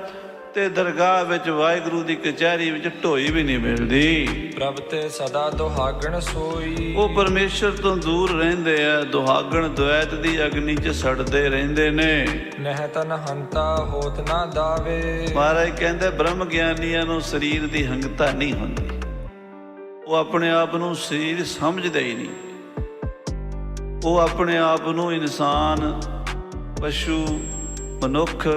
ਤੇ ਦਰਗਾਹ ਵਿੱਚ ਵਾਹਿਗੁਰੂ ਦੀ ਕਚਹਿਰੀ ਵਿੱਚ ਢੋਈ ਵੀ ਨਹੀਂ ਮਿਲਦੀ। ਪ੍ਰਭ ਤੇ ਸਦਾ ਦੁਹਾਗਣ ਸੋਈ। ਉਹ ਪਰਮੇਸ਼ਰ ਤੋਂ ਦੂਰ ਰਹਿੰਦੇ ਆ ਦੁਹਾਗਣ ਦੁਐਤ ਦੀ ਅਗਨੀ 'ਚ ਸੜਦੇ ਰਹਿੰਦੇ ਨੇ। ਨਹਿ ਤਨ ਹੰਤਾ ਹੋਤ ਨਾ ਦਾਵੇ। ਮਹਾਰਾਜ ਕਹਿੰਦੇ ਬ੍ਰਹਮ ਗਿਆਨੀਆਂ ਨੂੰ ਸਰੀਰ ਦੀ ਹੰਗਤਾ ਨਹੀਂ ਹੁੰਦੀ। ਉਹ ਆਪਣੇ ਆਪ ਨੂੰ ਸਰੀਰ ਸਮਝਦੇ ਹੀ ਨਹੀਂ। ਉਹ ਆਪਣੇ ਆਪ ਨੂੰ ਇਨਸਾਨ ਪਸ਼ੂ ਮਨੁੱਖ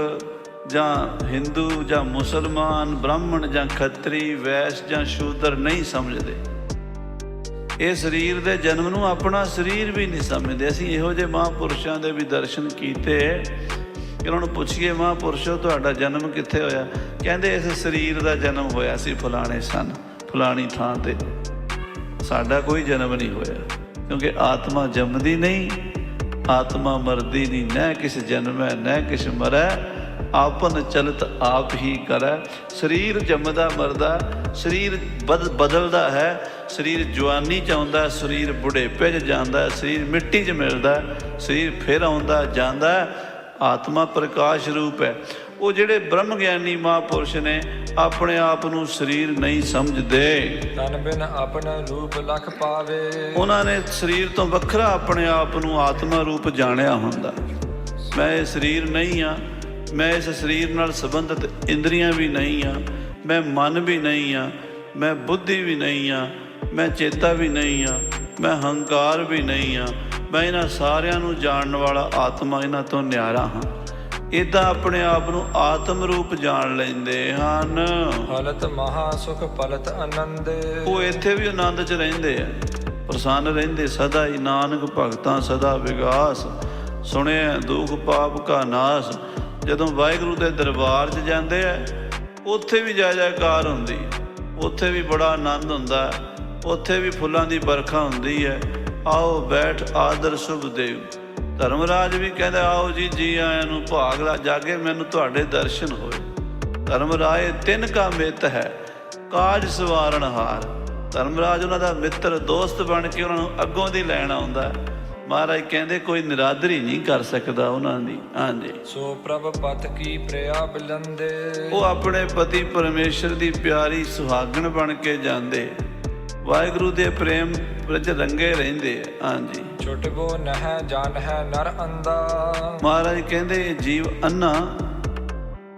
ਜਾਂ ਹਿੰਦੂ ਜਾਂ ਮੁਸਲਮਾਨ, ਬ੍ਰਾਹਮਣ ਜਾਂ ਖੱਤਰੀ, ਵੈਸ਼ ਜਾਂ ਸ਼ੂਦਰ ਨਹੀਂ ਸਮਝਦੇ। ਇਹ ਸਰੀਰ ਦੇ ਜਨਮ ਨੂੰ ਆਪਣਾ ਸਰੀਰ ਵੀ ਨਹੀਂ ਸਮਝਦੇ। ਅਸੀਂ ਇਹੋ ਜਿਹੇ ਮਹਾਂਪੁਰਸ਼ਾਂ ਦੇ ਵੀ ਦਰਸ਼ਨ ਕੀਤੇ ਕਿ ਉਹਨਾਂ ਨੂੰ ਪੁੱਛੀਏ, ਮਹਾਂਪੁਰਸ਼ੋ, ਤੁਹਾਡਾ ਜਨਮ ਕਿੱਥੇ ਹੋਇਆ? ਕਹਿੰਦੇ, ਇਸ ਸਰੀਰ ਦਾ ਜਨਮ ਹੋਇਆ ਸੀ ਫਲਾਣੇ ਸਨ, ਫਲਾਣੀ ਥਾਂ ਤੇ। ਸਾਡਾ ਕੋਈ ਜਨਮ ਨਹੀਂ ਹੋਇਆ, ਕਿਉਂਕਿ ਆਤਮਾ ਜੰਮਦੀ ਨਹੀਂ ਆਤਮਾ ਮਰਦੀ ਨਹੀਂ, ਨਾ ਕਿਸ ਜਨਮੈ ਨਾ ਕਿਸ ਮਰੈ ਆਪਨ ਚਲਤ ਆਪ ਹੀ ਕਰੈ। ਸਰੀਰ ਜੰਮਦਾ ਮਰਦਾ, ਸਰੀਰ ਬਦ- ਬਦਲਦਾ ਹੈ। ਸਰੀਰ ਜਵਾਨੀ ਚ ਆਉਂਦਾ, ਸਰੀਰ ਬੁਢੇਪੇ ਚ ਜਾਂਦਾ, ਸਰੀਰ ਮਿੱਟੀ ਚ ਮਿਲਦਾ, ਸਰੀਰ ਫਿਰ ਆਉਂਦਾ, ਜਾਂਦਾ। ਆਤਮਾ ਪ੍ਰਕਾਸ਼ ਰੂਪ ਹੈ। ਉਹ ਜਿਹੜੇ ਬ੍ਰਹਮ ਗਿਆਨੀ ਮਹਾਂਪੁਰਸ਼ ਨੇ ਆਪਣੇ ਆਪ ਨੂੰ ਸਰੀਰ ਨਹੀਂ ਸਮਝਦੇ। ਤਨ ਬਿਨ ਆਪਨ ਰੂਪ ਲਖ ਪਾਵੇ। ਉਹਨਾਂ ਨੇ ਸਰੀਰ ਤੋਂ ਵੱਖਰਾ ਆਪਣੇ ਆਪ ਨੂੰ ਆਤਮਾ ਰੂਪ ਜਾਣਿਆ ਹੁੰਦਾ। ਮੈਂ ਇਹ ਸਰੀਰ ਨਹੀਂ ਆ ਮੈਂ ਇਸ ਸਰੀਰ ਨਾਲ ਸੰਬੰਧਿਤ ਇੰਦਰੀਆਂ ਵੀ ਨਹੀਂ ਆ ਮੈਂ ਮਨ ਵੀ ਨਹੀਂ ਆ ਮੈਂ ਬੁੱਧੀ ਵੀ ਨਹੀਂ ਆ ਮੈਂ ਚੇਤਾ ਵੀ ਨਹੀਂ ਆ ਮੈਂ ਹੰਕਾਰ ਵੀ ਨਹੀਂ ਆ ਮੈਂ ਇਹਨਾਂ ਸਾਰਿਆਂ ਨੂੰ ਜਾਣਨ ਵਾਲਾ ਆਤਮਾ ਇਹਨਾਂ ਤੋਂ ਨਿਆਰਾ ਹਾਂ। ਇਦਾਂ ਆਪਣੇ ਆਪ ਨੂੰ ਆਤਮ ਰੂਪ ਜਾਣ ਲੈਂਦੇ ਹਨ। ਹਲਤ ਮਹਾ ਸੁਖ ਪਲਤ ਆਨੰਦ। ਉਹ ਇੱਥੇ ਵੀ ਆਨੰਦ 'ਚ ਰਹਿੰਦੇ ਆ ਪ੍ਰਸੰਨ ਰਹਿੰਦੇ ਸਦਾ ਹੀ ਨਾਨਕ ਭਗਤਾਂ ਸਦਾ ਵਿਗਾਸ। ਸੁਣਿਆ ਦੁਖ ਪਾਪ ਕਾ ਨਾਸ। ਜਦੋਂ ਵਾਹਿਗੁਰੂ ਦੇ ਦਰਬਾਰ 'ਚ ਜਾਂਦੇ ਆ ਉੱਥੇ ਵੀ ਜੈ ਜੈਕਾਰ ਹੁੰਦੀ ਉੱਥੇ ਵੀ ਬੜਾ ਆਨੰਦ ਹੁੰਦਾ। ਉੱਥੇ ਵੀ ਫੁੱਲਾਂ ਦੀ ਵਰਖਾ ਹੁੰਦੀ ਹੈ ਆਓ ਬੈਠ ਆਦਰ ਸੁਭ ਦੇਵ। ਧਰਮਰਾਜ ਵੀ ਕਹਿੰਦਾ ਆਓ ਜੀ ਜੀ ਆਇਆਂ ਨੂੰ ਭਾਗ ਲਾ ਜਾਗੇ ਮੈਨੂੰ ਤੁਹਾਡੇ ਦਰਸ਼ਨ ਹੋਏ। ਧਰਮ ਰਾਏ ਤਿੰਨ ਕਾ ਮਿੱਤ ਹੈ ਕਾਜ ਸਵਾਰਨ ਹਾਰ। ਧਰਮਰਾਜ ਉਹਨਾਂ ਦਾ ਮਿੱਤਰ ਦੋਸਤ ਬਣ ਕੇ ਉਹਨਾਂ ਨੂੰ ਅੱਗੋਂ ਦੀ ਲੈਣ ਆਉਂਦਾ। ਮਹਾਰਾਜ ਕਹਿੰਦੇ ਕੋਈ ਨਿਰਾਦਰੀ ਨਹੀਂ ਕਰ ਸਕਦਾ ਉਹਨਾਂ ਦੀ। ਹਾਂਜੀ। ਸੋ ਪ੍ਰਭ ਪਤ ਕੀ ਪ੍ਰਿਆ ਬਿਲੰਦੇ ਉਹ ਆਪਣੇ ਪਤੀ ਪਰਮੇਸ਼ਰ ਦੀ ਪਿਆਰੀ ਸੁਹਾਗਣ ਬਣ ਕੇ ਜਾਂਦੇ। ਵਾਹਿਗੁਰੂ ਦੇ ਪ੍ਰੇਮ ਵਿੱਚ ਰੰਗੇ ਰਹਿੰਦੇ ਆ। ਹਾਂਜੀ। ਛੁਟਬੋ ਨਹਿ ਜਾਣ ਹੈ ਨਰ ਅੰਦਾ ਮਹਾਰਾਜ ਕਹਿੰਦੇ ਜੀਵ ਅੰਨਾ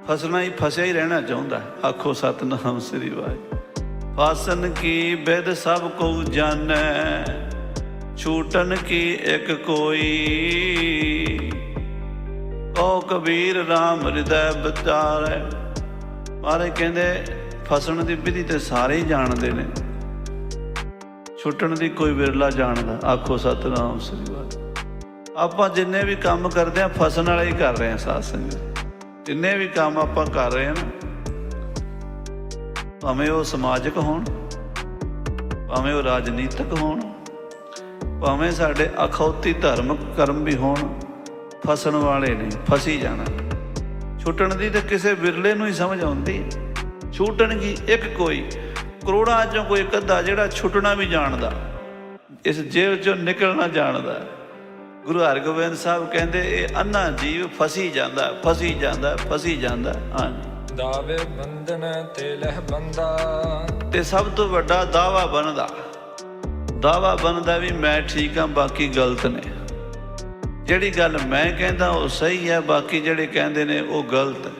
ਫਸਣਾ ਹੀ ਫਸਿਆ ਹੀ ਰਹਿਣਾ ਚਾਹੁੰਦਾ। ਆਖੋ ਸਤਨਾਮ ਸ੍ਰੀ ਵਾਹਿਗੁਰੂ। ਫਾਸਨ ਕੀ ਬਿਦ ਸਭ ਕੋ ਜਾਣੈ ਛੂਟਨ ਕੀ ਇੱਕ ਕੋਈ। ਕੋ ਕਬੀਰ RAM ਹਿਰਦੈ ਵਿਚਾਰੈ। ਮਹਾਰਾਜ ਕਹਿੰਦੇ ਫਸਣ ਦੀ ਵਿਧੀ ਤੇ ਸਾਰੇ ਜਾਣਦੇ ਨੇ। ਛੁੱਟਣ ਦੀ ਕੋਈ ਵਿਰਲਾ ਜਾਣਦਾ। ਆਖੋ, ਸਤਨਾਮ ਸ੍ਰੀ ਵਾਹਿਗੁਰੂ। ਆਪਾਂ ਜਿੰਨੇ ਵੀ ਕੰਮ ਕਰਦੇ ਆ ਫਸਣ ਵਾਲੇ ਹੀ ਕਰ ਰਹੇ ਆ ਸਾਧ ਸੰਗਤ। ਜਿੰਨੇ ਵੀ ਕੰਮ ਆਪਾਂ ਕਰ ਰਹੇ ਆ ਨਾ, ਭਾਵੇਂ ਉਹ ਸਮਾਜਿਕ ਹੋਣ, ਭਾਵੇਂ ਉਹ ਰਾਜਨੀਤਿਕ ਹੋਣ, ਭਾਵੇਂ ਸਾਡੇ ਅਖੌਤੀ ਧਾਰਮਿਕ ਕਰਮ ਵੀ ਹੋਣ, ਫਸਣ ਵਾਲੇ ਨੇ ਫਸੀ ਜਾਣਾ। ਛੁੱਟਣ ਦੀ ਤਾਂ ਕਿਸੇ ਵਿਰਲੇ ਨੂੰ ਹੀ ਸਮਝ ਆਉਂਦੀ ਛੁੱਟਣਗੀ ਇੱਕ ਕੋਈ ਕਰੋੜਾਂ ਚੋਂ ਕੋਈ ਇੱਕ ਅੱਧਾ ਜਿਹੜਾ ਛੁੱਟਣਾ ਵੀ ਜਾਣਦਾ ਇਸ ਜੇਲ੍ਹ ਚੋਂ ਨਿਕਲਣਾ ਜਾਣਦਾ। ਹੈ। ਗੁਰੂ ਹਰਗੋਬਿੰਦ ਸਾਹਿਬ ਕਹਿੰਦੇ ਇਹ ਅੰਨਾ ਜੀਵ ਫਸੀ ਜਾਂਦਾ ਫਸੀ ਜਾਂਦਾ ਫਸੀ ਜਾਂਦਾ। ਹਾਂਜੀ। ਦਾਵੇ ਬੰਧਨ ਤੇ ਲਹਿ ਬੰਦਾ। ਤੇ ਸਭ ਤੋਂ ਵੱਡਾ ਦਾਵਾ ਬਣਦਾ ਦਾਵਾ ਬਣਦਾ ਵੀ ਮੈਂ ਠੀਕ ਹਾਂ ਬਾਕੀ ਗਲਤ ਨੇ। ਜਿਹੜੀ ਗੱਲ ਮੈਂ ਕਹਿੰਦਾ ਉਹ ਸਹੀ ਹੈ ਬਾਕੀ ਜਿਹੜੇ ਕਹਿੰਦੇ ਨੇ ਉਹ ਗਲਤ ਹੈ।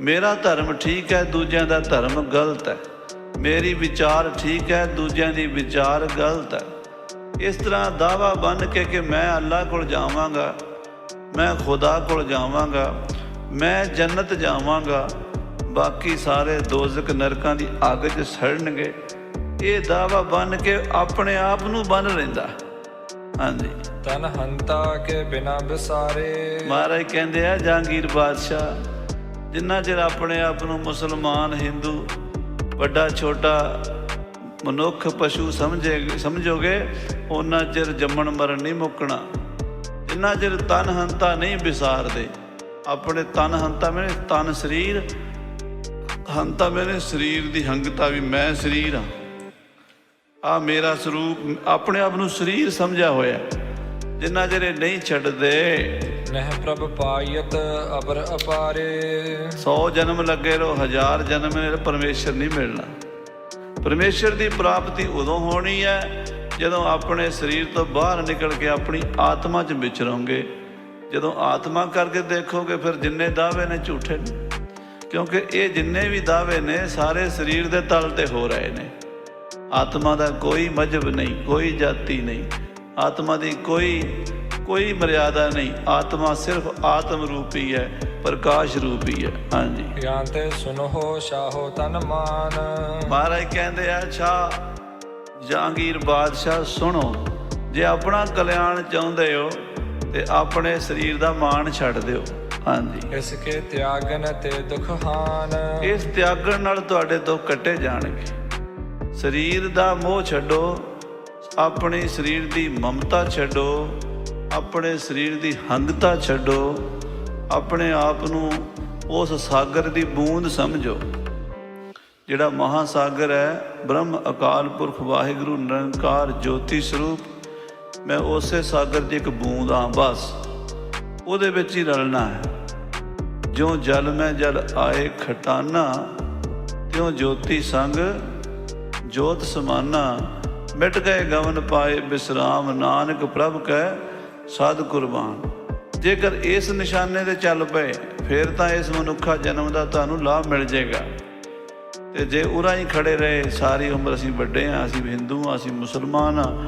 ਮੇਰਾ ਧਰਮ ਠੀਕ ਹੈ ਦੂਜਿਆਂ ਦਾ ਧਰਮ ਗਲਤ ਹੈ। ਮੇਰੀ ਵਿਚਾਰ ਠੀਕ ਹੈ ਦੂਜਿਆਂ ਦੀ ਵਿਚਾਰ ਗਲਤ ਹੈ। ਇਸ ਤਰ੍ਹਾਂ ਦਾਵਾ ਬਣ ਕੇ ਕਿ ਮੈਂ ਅੱਲਾ ਕੋਲ ਜਾਵਾਂਗਾ ਮੈਂ ਖੁਦਾ ਕੋਲ ਜਾਵਾਂਗਾ ਮੈਂ ਜੰਨਤ ਜਾਵਾਂਗਾ ਬਾਕੀ ਸਾਰੇ ਦੋਜ਼ਖ ਨਰਕਾਂ ਦੀ ਅੱਗ 'ਚ ਸੜਨਗੇ। ਇਹ ਦਾਵਾ ਬਣ ਕੇ ਆਪਣੇ ਆਪ ਨੂੰ ਬੰਨ ਰਹਿੰਦਾ ਹਾਂਜੀ। ਤਨ ਹੰਤਾ ਕੇ ਬਿਨਾ ਵਿਸਾਰੇ ਮਹਾਰਾਜ ਕਹਿੰਦੇ ਆ ਜਹਾਂਗੀਰ ਬਾਦਸ਼ਾਹ ਜਿੰਨਾ ਚਿਰ ਆਪਣੇ ਆਪ ਨੂੰ ਮੁਸਲਮਾਨ ਹਿੰਦੂ ਵੱਡਾ, ਛੋਟਾ ਮਨੁੱਖ ਪਸ਼ੂ ਸਮਝੇ, ਸਮਝੋਗੇ ਉਹਨਾਂ ਚਿਰ ਜੰਮਣ ਮਰਨ ਨਹੀਂ ਮੁੱਕਣਾ। ਜਿੰਨਾ ਚਿਰ ਤਨ ਹੰਤਾ ਨਹੀਂ ਵਿਸਾਰਦੇ, ਆਪਣੇ ਤਨ ਹੰਤਾ ਮੇਰੇ ਤਨ ਸਰੀਰ, ਹੰਤਾ ਮੇਰੇ ਸਰੀਰ ਦੀ ਹੰਗਤਾ ਵੀ ਮੈਂ ਸਰੀਰ ਹਾਂ। ਆ ਮੇਰਾ ਸਰੂਪ ਆਪਣੇ ਆਪ ਨੂੰ ਸਰੀਰ ਸਮਝਿਆ ਹੋਇਆ ਜਿੰਨਾ ਇਹ ਨਹੀਂ ਛੱਡਦੇ। ਨਹਿ ਪ੍ਰਭ ਪਾਇਤ ਅਬਰ ਅਪਾਰੇ। 100 ਜਨਮ ਲੱਗੇ ਰੋ ਹਜ਼ਾਰ ਜਨਮ ਨੇ ਪਰਮੇਸ਼ਰ ਨਹੀਂ ਮਿਲਣਾ। ਪਰਮੇਸ਼ਰ ਦੀ ਪ੍ਰਾਪਤੀ ਉਦੋਂ ਹੋਣੀ ਹੈ ਜਦੋਂ ਆਪਣੇ ਸਰੀਰ ਤੋਂ ਬਾਹਰ ਨਿਕਲ ਕੇ ਆਪਣੀ ਆਤਮਾ 'ਚ ਵਿਚਰੋਗੇ। ਜਦੋਂ ਆਤਮਾ ਕਰਕੇ ਦੇਖੋਗੇ ਫਿਰ ਜਿੰਨੇ ਦਾਅਵੇ ਨੇ ਝੂਠੇ ਨੇ। ਕਿਉਂਕਿ ਇਹ ਜਿੰਨੇ ਵੀ ਦਾਅਵੇ ਨੇ ਸਾਰੇ ਸਰੀਰ ਦੇ ਤਲ ਤੇ ਹੋ ਰਹੇ ਨੇ। ਆਤਮਾ ਦਾ ਕੋਈ ਮਜਬ ਨਹੀਂ ਕੋਈ ਜਾਤੀ ਨਹੀਂ। ਆਤਮਾ ਦੀ ਕੋਈ ਕੋਈ ਮਰਿਆਦਾ ਨਹੀਂ। ਆਤਮਾ ਸਿਰਫ ਆਤਮ ਰੂਪੀ ਹੈ ਪ੍ਰਕਾਸ਼ ਰੂਪੀ ਹੈ। ਹਾਂਜੀ। ਗਿਆਨ ਤੇ ਸੁਨੋ ਸ਼ਾਹੋ ਤਨ ਮਾਨ। ਮਹਾਰਾਜ ਕਹਿੰਦੇ ਆ ਅੱਛਾ ਜਹਾਂਗੀਰ ਬਾਦਸ਼ਾਹ ਸੁਣੋ। ਜੇ ਆਪਣਾ ਕਲਿਆਣ ਚਾਹੁੰਦੇ ਹੋ ਤੇ ਆਪਣੇ ਸਰੀਰ ਦਾ ਮਾਣ ਛੱਡ ਦਿਓ। ਹਾਂਜੀ। ਇਸ ਕੇ ਤਿਆਗਨ ਤੇ ਦੁਖ ਹਾਨ। ਇਸ ਤਿਆਗਣ ਨਾਲ ਤੁਹਾਡੇ ਦੁੱਖ ਕੱਟੇ ਜਾਣਗੇ। ਸਰੀਰ ਦਾ ਮੋਹ ਛੱਡੋ ਆਪਣੇ ਸਰੀਰ ਦੀ ਮਮਤਾ ਛੱਡੋ, ਆਪਣੇ ਸਰੀਰ ਦੀ ਹੰਗਤਾ ਛੱਡੋ, ਆਪਣੇ ਆਪ ਨੂੰ ਉਸ ਸਾਗਰ ਦੀ ਬੂੰਦ ਸਮਝੋ। ਜਿਹੜਾ ਮਹਾਸਾਗਰ ਹੈ, ਬ੍ਰਹਮ ਅਕਾਲ ਪੁਰਖ ਵਾਹਿਗੁਰੂ ਨਿਰੰਕਾਰ ਜੋਤੀ ਸਰੂਪ, ਮੈਂ ਉਸੇ ਸਾਗਰ ਦੀ ਇੱਕ ਬੂੰਦ ਆ ਬਸ। ਉਹਦੇ ਵਿੱਚ ਹੀ ਰਲਣਾ ਹੈ। ਜਿਉ ਜਲ ਮੈਂ ਜਲ ਆਏ ਖਟਾਨਾ, ਤਿਉ ਜੋਤੀ ਸੰਗ ਜੋਤ ਸਮਾਨਾ। ਮਿਟ ਗਏ ਗਵਨ ਪਾਏ ਬਿਸਰਾਮ, ਨਾਨਕ ਪ੍ਰਭ ਕੈ ਸਾਧ ਕੁਰਬਾਨ। ਜੇਕਰ ਇਸ ਨਿਸ਼ਾਨੇ ਤੇ ਚੱਲ ਪਏ, ਫਿਰ ਤਾਂ ਇਸ ਮਨੁੱਖਾ ਜਨਮ ਦਾ ਤੁਹਾਨੂੰ ਲਾਭ ਮਿਲ ਜਾਏਗਾ ਤੇ ਜੇ ਉਰਾਂ ਹੀ ਖੜੇ ਰਹੇ, ਸਾਰੀ ਉਮਰ ਅਸੀਂ ਵੱਡੇ ਆ, ਅਸੀਂ ਹਿੰਦੂ ਆ, ਅਸੀਂ ਮੁਸਲਮਾਨ ਆ,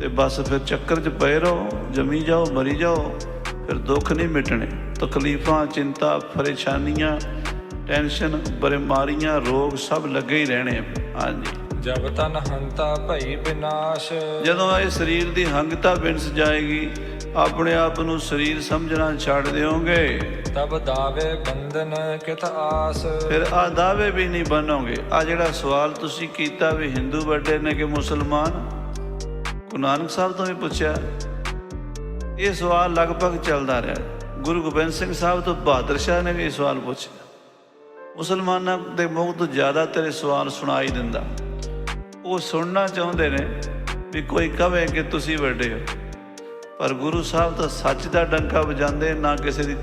ਤੇ ਬਸ ਫਿਰ ਚੱਕਰ 'ਚ ਪਏ ਰਹੋ, ਜਮੀ ਜਾਓ, ਮਰੀ ਜਾਓ, ਫਿਰ ਦੁੱਖ ਨਹੀਂ ਮਿਟਣੇ। ਤਕਲੀਫਾਂ, ਚਿੰਤਾ, ਪਰੇਸ਼ਾਨੀਆਂ, ਟੈਨਸ਼ਨ ਬਿਮਾਰੀਆਂ ਰੋਗ ਸਭ ਲੱਗੇ ਹੀ ਰਹਿਣੇ ਆ। ਹਾਂਜੀ। ਜਬ ਤਨ ਹੰਤਾ ਭਈ ਬਿਨਾਸ਼ ਜਦੋਂ ਇਹ ਸਰੀਰ ਦੀ ਹੰਗਤਾ ਵਿੰਸ ਜਾਏਗੀ ਆਪਣੇ ਆਪ ਨੂੰ ਸਰੀਰ ਸਮਝਣਾ ਛੱਡ ਦਿਓਗੇ। ਤਬ ਦਾਵੇ ਬੰਧਨ ਕਿਤ ਆਸ। ਫਿਰ ਆ ਦਾਅਵੇ ਵੀ ਨਹੀਂ ਬਣੋਗੇ ਆ ਜਿਹੜਾ ਸਵਾਲ ਤੁਸੀਂ ਕੀਤਾ ਵੀ ਹਿੰਦੂ ਵੱਡੇ ਨੇ ਕਿ ਮੁਸਲਮਾਨ? ਗੁਰੂ ਨਾਨਕ ਸਾਹਿਬ ਤੋਂ ਵੀ ਪੁੱਛਿਆ। ਇਹ ਸਵਾਲ ਲਗਭਗ ਚੱਲਦਾ ਰਿਹਾ। ਗੁਰੂ ਗੋਬਿੰਦ ਸਿੰਘ ਸਾਹਿਬ ਤੋਂ ਬਹਾਦਰ ਸ਼ਾਹ ਨੇ ਵੀ ਇਹ ਸਵਾਲ ਪੁੱਛਿਆ। ਮੁਸਲਮਾਨਾਂ ਦੇ ਮੂੰਹ ਤੋਂ ਜ਼ਿਆਦਾ ਤੇਰੇ ਸਵਾਲ ਸੁਣਾਈ ਦਿੰਦਾ। ਉਹ ਸੁਣਨਾ ਚਾਹੁੰਦੇ ਨੇ ਵੀ ਕੋਈ ਕਵੇ ਕਿ ਤੁਸੀਂ ਵੱਡੇ ਹੋ। ਪਰ ਗੁਰੂ ਸਾਹਿਬ ਤਾਂ ਸੱਚ ਦਾ ਡੰਕਾ ਵਜਾਉਂਦੇ, ਨਾ ਕਿਸੇ ਦੀ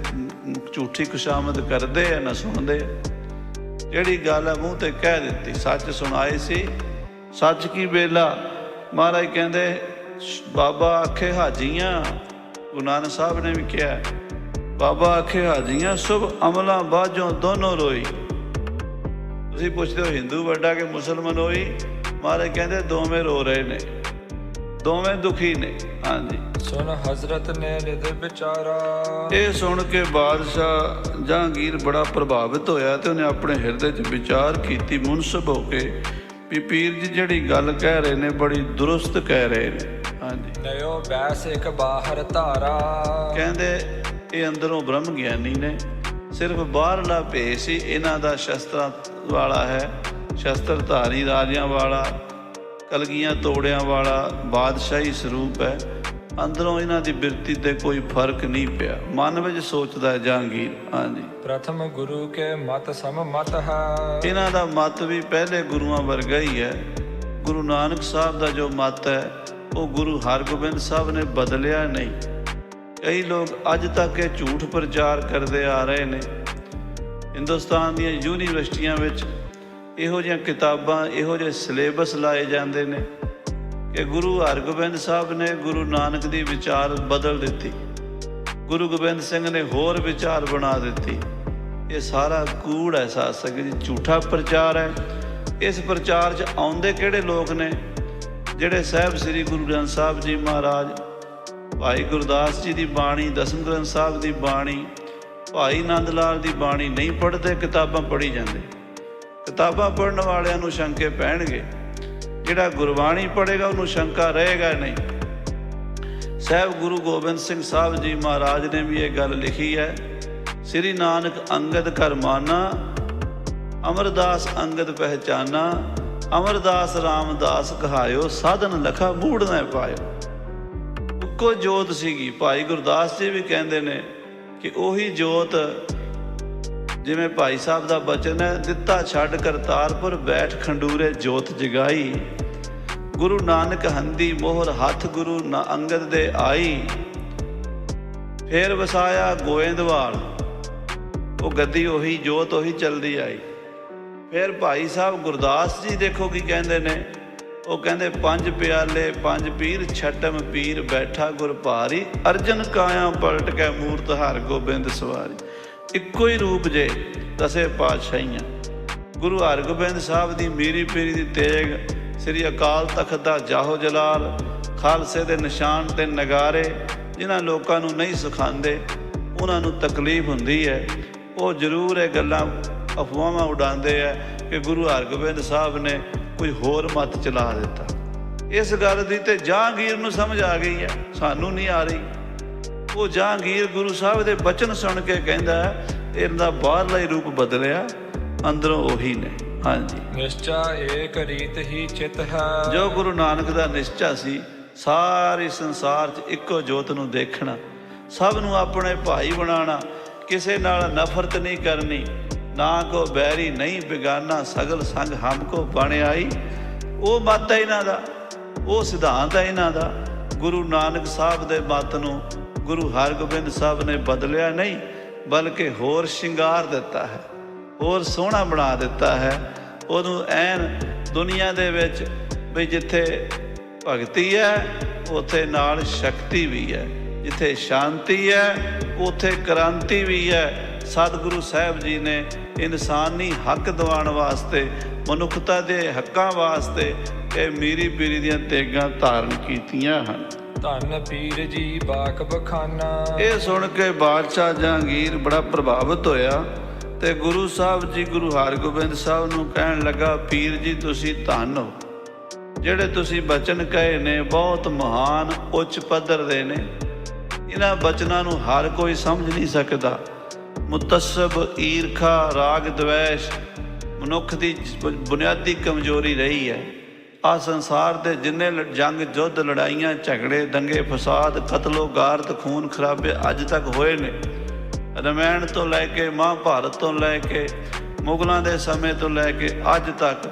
ਝੂਠੀ ਖੁਸ਼ਾਮਦ ਕਰਦੇ ਆ, ਨਾ ਸੁਣਦੇ। ਜਿਹੜੀ ਗੱਲ ਹੈ ਮੂੰਹ ਤੇ ਕਹਿ ਦਿੱਤੀ, ਸੱਚ ਸੁਣਾਈ ਸੀ। ਸੱਚ ਕੀ ਵੇਲਾ? ਮਹਾਰਾਜ ਕਹਿੰਦੇ, ਬਾਬਾ ਆਖੇ ਹਾਜੀਆਂ, ਗੁਰੂ ਨਾਨਕ ਸਾਹਿਬ ਨੇ ਵੀ ਕਿਹਾ, ਬਾਬਾ ਆਖੇ ਹਾਜੀਆਂ, ਸੁਭ ਅਮਲਾਂ ਬਾਝੋਂ ਦੋਨੋਂ ਰੋਈ। ਤੁਸੀਂ ਪੁੱਛਦੇ ਹੋ, ਹਿੰਦੂ ਵੱਡਾ ਕਿ ਮੁਸਲਮਾਨ ਹੋਈ ਮਹਾਰਾਜ ਕਹਿੰਦੇ ਦੋਵੇਂ ਰੋ ਰਹੇ ਨੇ। ਦੋਵੇਂ ਦੁਖੀ ਨੇ। ਹਾਂਜੀ। ਸੁਨ ਹਜ਼ਰਤ ਨੇ ਰਿਦ ਵਿਚਾਰਾ। ਇਹ ਸੁਣ ਕੇ ਬਾਦਸ਼ਾਹ ਜਹਾਂਗੀਰ ਬੜਾ ਪ੍ਰਭਾਵਿਤ ਹੋਇਆ ਤੇ ਉਹਨੇ ਆਪਣੇ ਹਿਰਦੇ 'ਚ ਵਿਚਾਰ ਕੀਤੀ ਮੁਨਸਬ ਹੋ ਕੇ ਵੀ ਪੀਰ ਜੀ ਜਿਹੜੀ ਗੱਲ ਕਹਿ ਰਹੇ ਨੇ ਬੜੀ ਦੁਰਸਤ ਕਹਿ ਰਹੇ ਨੇ। ਹਾਂਜੀ। ਨਯੋ ਬੈਸ ਇੱਕ ਬਾਹਰ ਧਾਰਾ। ਕਹਿੰਦੇ ਇਹ ਅੰਦਰੋਂ ਬ੍ਰਹਮ ਗਿਆਨੀ ਨੇ। ਸਿਰਫ ਬਾਹਰਲਾ ਭੇਸ ਹੀ ਇਹਨਾਂ ਦਾ ਸ਼ਸਤਰਾਂ ਵਾਲਾ ਹੈ। ਸ਼ਸਤਰ ਧਾਰੀ ਰਾਜਿਆਂ ਵਾਲਾ ਕਲਗੀਆਂ ਤੋੜਿਆਂ ਵਾਲਾ ਬਾਦਸ਼ਾਹੀ ਸਰੂਪ ਹੈ। ਅੰਦਰੋਂ ਇਹਨਾਂ ਦੀ ਬਿਰਤੀ ਤੇ ਕੋਈ ਫ਼ਰਕ ਨਹੀਂ ਪਿਆ। ਮਨ ਵਿੱਚ ਸੋਚਦਾ ਹੈ ਜਹਾਂਗੀਰ ਹਾਂਜੀ। ਪ੍ਰਥਮ ਗੁਰੂ ਕੇ ਮਤ ਸਮ ਮਤ ਹੈ। ਇਹਨਾਂ ਦਾ ਮਤ ਵੀ ਪਹਿਲੇ ਗੁਰੂਆਂ ਵਰਗਾ ਹੀ ਹੈ। ਗੁਰੂ ਨਾਨਕ ਸਾਹਿਬ ਦਾ ਜੋ ਮਤ ਹੈ ਉਹ ਗੁਰੂ ਹਰਗੋਬਿੰਦ ਸਾਹਿਬ ਨੇ ਬਦਲਿਆ ਨਹੀਂ। ਕਈ ਲੋਕ ਅੱਜ ਤੱਕ ਇਹ ਝੂਠ ਪ੍ਰਚਾਰ ਕਰਦੇ ਆ ਰਹੇ ਨੇ। ਹਿੰਦੁਸਤਾਨ ਦੀਆਂ ਯੂਨੀਵਰਸਿਟੀਆਂ ਵਿੱਚ ਇਹੋ ਜਿਹੀਆਂ ਕਿਤਾਬਾਂ, ਇਹੋ ਜਿਹੇ ਸਿਲੇਬਸ ਲਾਏ ਜਾਂਦੇ ਨੇ ਕਿ ਗੁਰੂ ਹਰਗੋਬਿੰਦ ਸਾਹਿਬ ਨੇ ਗੁਰੂ ਨਾਨਕ ਦੀ ਵਿਚਾਰ ਬਦਲ ਦਿੱਤੀ। ਗੁਰੂ ਗੋਬਿੰਦ ਸਿੰਘ ਨੇ ਹੋਰ ਵਿਚਾਰ ਬਣਾ ਦਿੱਤੀ। ਇਹ ਸਾਰਾ ਕੂੜ ਹੈ ਸਾਧ ਸੰਗਤ ਜੀ, ਝੂਠਾ ਪ੍ਰਚਾਰ ਹੈ। ਇਸ ਪ੍ਰਚਾਰ 'ਚ ਆਉਂਦੇ ਕਿਹੜੇ ਲੋਕ ਨੇ? ਜਿਹੜੇ ਸਾਹਿਬ ਸ੍ਰੀ ਗੁਰੂ ਗ੍ਰੰਥ ਸਾਹਿਬ ਜੀ ਮਹਾਰਾਜ, ਭਾਈ ਗੁਰਦਾਸ ਜੀ ਦੀ ਬਾਣੀ, ਦਸਮ ਗ੍ਰੰਥ ਸਾਹਿਬ ਦੀ ਬਾਣੀ, ਭਾਈ ਨੰਦ ਲਾਲ ਦੀ ਬਾਣੀ ਨਹੀਂ ਪੜ੍ਹਦੇ, ਕਿਤਾਬਾਂ ਪੜ੍ਹੀ ਜਾਂਦੇ। ਕਿਤਾਬਾਂ ਪੜ੍ਹਨ ਵਾਲਿਆਂ ਨੂੰ ਸ਼ੰਕੇ ਪੈਣਗੇ। ਜਿਹੜਾ ਗੁਰਬਾਣੀ ਪੜ੍ਹੇਗਾ, ਉਹਨੂੰ ਸ਼ੰਕਾ ਰਹੇਗਾ ਨਹੀਂ। ਸਾਹਿਬ ਗੁਰੂ ਗੋਬਿੰਦ ਸਿੰਘ ਸਾਹਿਬ ਜੀ ਮਹਾਰਾਜ ਨੇ ਵੀ ਇਹ ਗੱਲ ਲਿਖੀ ਹੈ, ਸ੍ਰੀ ਨਾਨਕ ਅੰਗਦ ਕਰ ਮਾਨਾ, ਅਮਰਦਾਸ ਅੰਗਦ ਪਹਿਚਾਨਾ, ਅਮਰਦਾਸ ਰਾਮਦਾਸ ਕਹਾਇਓ, ਸਾਧਨ ਲਖਾ ਮੂੜ ਨਾ ਪਾਇਓ। ਇੱਕੋ ਜੋਤ ਸੀਗੀ। ਭਾਈ ਗੁਰਦਾਸ ਜੀ ਵੀ ਕਹਿੰਦੇ ਨੇ ਕਿ ਉਹੀ ਜੋਤ ਜਿਵੇਂ ਭਾਈ ਸਾਹਿਬ ਦਾ ਬਚਨ ਹੈ, ਦਿੱਤਾ ਛੱਡ ਕਰਤਾਰਪੁਰ, ਬੈਠ ਖੰਡੂਰੇ ਜੋਤ ਜਗਾਈ। ਗੁਰੂ ਨਾਨਕ ਹੰਦੀ ਮੋਹਰ ਹੱਥ ਗੁਰੂ ਨਾ ਅੰਗਦ ਦੇ ਆਈ। ਫੇਰ ਵਸਾਇਆ ਗੋਇੰਦਵਾਲ, ਉਹ ਗੱਦੀ ਉਹੀ ਜੋਤ ਉਹੀ ਚੱਲਦੀ ਆਈ। ਫਿਰ ਭਾਈ ਸਾਹਿਬ ਗੁਰਦਾਸ ਜੀ ਦੇਖੋ ਕੀ ਕਹਿੰਦੇ ਨੇ। ਉਹ ਕਹਿੰਦੇ, ਪੰਜ ਪਿਆਲੇ, ਪੰਜ ਪੀਰ, ਛਟਮ ਪੀਰ, ਬੈਠਾ ਗੁਰ ਭਾਰੀ, ਅਰਜਨ ਕਾਇਆ ਪਲਟ ਕੇ ਮੂਰਤ ਹਰ ਗੋਬਿੰਦ ਸਵਾਰੀ। ਇੱਕੋ ਹੀ ਰੂਪ ਜੇ ਦਸੇ ਪਾਤਸ਼ਾਹੀਆਂ। ਗੁਰੂ ਹਰਗੋਬਿੰਦ ਸਾਹਿਬ ਦੀ ਮੀਰੀ ਪੀਰੀ ਦੀ ਤੇਗ ਸ੍ਰੀ ਅਕਾਲ ਤਖਤ ਦਾ ਜਾਹੋ ਜਲਾਲ, ਖਾਲਸੇ ਦੇ ਨਿਸ਼ਾਨ ਤੇ ਨਗਾਰੇ, ਜਿਨ੍ਹਾਂ ਲੋਕਾਂ ਨੂੰ ਨਹੀਂ ਸਿਖਾਉਂਦੇ, ਉਹਨਾਂ ਨੂੰ ਤਕਲੀਫ ਹੁੰਦੀ ਹੈ। ਉਹ ਜ਼ਰੂਰ ਇਹ ਗੱਲਾਂ ਅਫਵਾਹਾਂ ਉਡਾਉਂਦੇ ਆ ਕਿ ਗੁਰੂ ਹਰਗੋਬਿੰਦ ਸਾਹਿਬ ਨੇ ਕੋਈ ਹੋਰ ਮਤ ਚਲਾ ਦਿੱਤਾ। ਇਸ ਗੱਲ ਦੀ ਤੇ ਜਹਾਂਗੀਰ ਨੂੰ ਸਮਝ ਆ ਗਈ ਹੈ। ਸਾਨੂੰ ਨਹੀਂ ਆ ਰਹੀ। ਉਹ ਜਹਾਂਗੀਰ ਗੁਰੂ ਸਾਹਿਬ ਦੇ ਬਚਨ ਸੁਣ ਕੇ ਕਹਿੰਦਾ ਹੈ, ਇਹਨਾਂ ਦਾ ਬਾਹਰਲਾ ਹੀ ਰੂਪ ਬਦਲਿਆ ਅੰਦਰੋਂ ਉਹੀ ਨੇ। ਹਾਂਜੀ। ਨਿਸ਼ਚਾ ਏਕ ਰੀਤ ਹੀ ਚਿਤ ਹੈ। ਜੋ ਗੁਰੂ ਨਾਨਕ ਦਾ ਨਿਸ਼ਚਾ ਸੀ ਸਾਰੇ ਸੰਸਾਰ 'ਚ ਇੱਕੋ ਜੋਤ ਨੂੰ ਦੇਖਣਾ ਸਭ ਨੂੰ ਆਪਣੇ ਭਾਈ ਬਣਾਉਣਾ ਕਿਸੇ ਨਾਲ ਨਫ਼ਰਤ ਨਹੀਂ ਕਰਨੀ ਨਾ ਕੋ ਬੈਰੀ ਨਹੀਂ ਬਿਗਾਨਾ ਸਗਲ ਸੰਗ ਹਮ ਕੋ ਬਣ ਆਈ ਉਹ ਮਤ ਹੈ ਇਹਨਾਂ ਦਾ ਉਹ ਸਿਧਾਂਤ ਹੈ ਇਹਨਾਂ ਦਾ ਗੁਰੂ ਨਾਨਕ ਸਾਹਿਬ ਦੇ ਮਤ ਨੂੰ ਗੁਰੂ ਹਰਗੋਬਿੰਦ ਸਾਹਿਬ ਨੇ ਬਦਲਿਆ ਨਹੀਂ, ਬਲਕਿ ਹੋਰ ਸ਼ਿੰਗਾਰ ਦਿੱਤਾ ਹੈ, ਹੋਰ ਸੋਹਣਾ ਬਣਾ ਦਿੱਤਾ ਹੈ। ਉਹਨੂੰ ਐਨ ਦੁਨੀਆ ਦੇ ਵਿੱਚ ਵੀ ਜਿੱਥੇ ਭਗਤੀ ਹੈ, ਉੱਥੇ ਨਾਲ ਸ਼ਕਤੀ ਵੀ ਹੈ। ਜਿੱਥੇ ਸ਼ਾਂਤੀ ਹੈ, ਉੱਥੇ ਕ੍ਰਾਂਤੀ ਵੀ ਹੈ। ਸਤਿਗੁਰੂ ਸਾਹਿਬ ਜੀ ਨੇ ਇਨਸਾਨੀ ਹੱਕ ਦਿਵਾਉਣ ਵਾਸਤੇ, ਮਨੁੱਖਤਾ ਦੇ ਹੱਕਾਂ ਵਾਸਤੇ ਇਹ ਮੀਰੀ ਪੀਰੀ ਦੀਆਂ ਤੇਗਾਂ ਧਾਰਨ ਕੀਤੀਆਂ ਹਨ। ਧੰਨ ਪੀਰ ਜੀ, ਬਾਕ ਬਖਾਨਾ। ਇਹ ਸੁਣ ਕੇ ਬਾਦਸ਼ਾਹ ਜਹਾਂਗੀਰ ਬੜਾ ਪ੍ਰਭਾਵਿਤ ਹੋਇਆ ਤੇ ਗੁਰੂ ਸਾਹਿਬ ਜੀ, ਗੁਰੂ ਹਰਗੋਬਿੰਦ ਸਾਹਿਬ ਨੂੰ ਕਹਿਣ ਲੱਗਾ, ਪੀਰ ਜੀ, ਤੁਸੀਂ ਧੰਨ ਹੋ। ਜਿਹੜੇ ਤੁਸੀਂ ਬਚਨ ਕਹੇ ਨੇ, ਬਹੁਤ ਮਹਾਨ, ਉੱਚ ਪੱਧਰ ਦੇ ਨੇ। ਇਹਨਾਂ ਬਚਨਾਂ ਨੂੰ ਹਰ ਕੋਈ ਸਮਝ ਨਹੀਂ ਸਕਦਾ। ਮੁਤਸਬ, ਈਰਖਾ, ਰਾਗ, ਦਵੇਸ਼, ਮਨੁੱਖ ਦੀ ਬੁਨਿਆਦੀ ਕਮਜ਼ੋਰੀ ਰਹੀ ਹੈ। ਆ ਸੰਸਾਰ ਦੇ ਜਿੰਨੇ ਲ- ਜੰਗ ਜੁੱਧ ਲੜਾਈਆਂ, ਝਗੜੇ, ਦੰਗੇ, ਫਸਾਦ, ਕਤਲੋ ਗਾਰਤ ਖੂਨ ਖਰਾਬੇ ਅੱਜ ਤੱਕ ਹੋਏ ਨੇ। ਰਮਾਇਣ ਤੋਂ ਲੈ ਕੇ ਮਹਾਭਾਰਤ ਤੋਂ ਲੈ ਕੇ, ਮੁਗਲਾਂ ਦੇ ਸਮੇਂ ਤੋਂ ਲੈ ਕੇ ਅੱਜ ਤੱਕ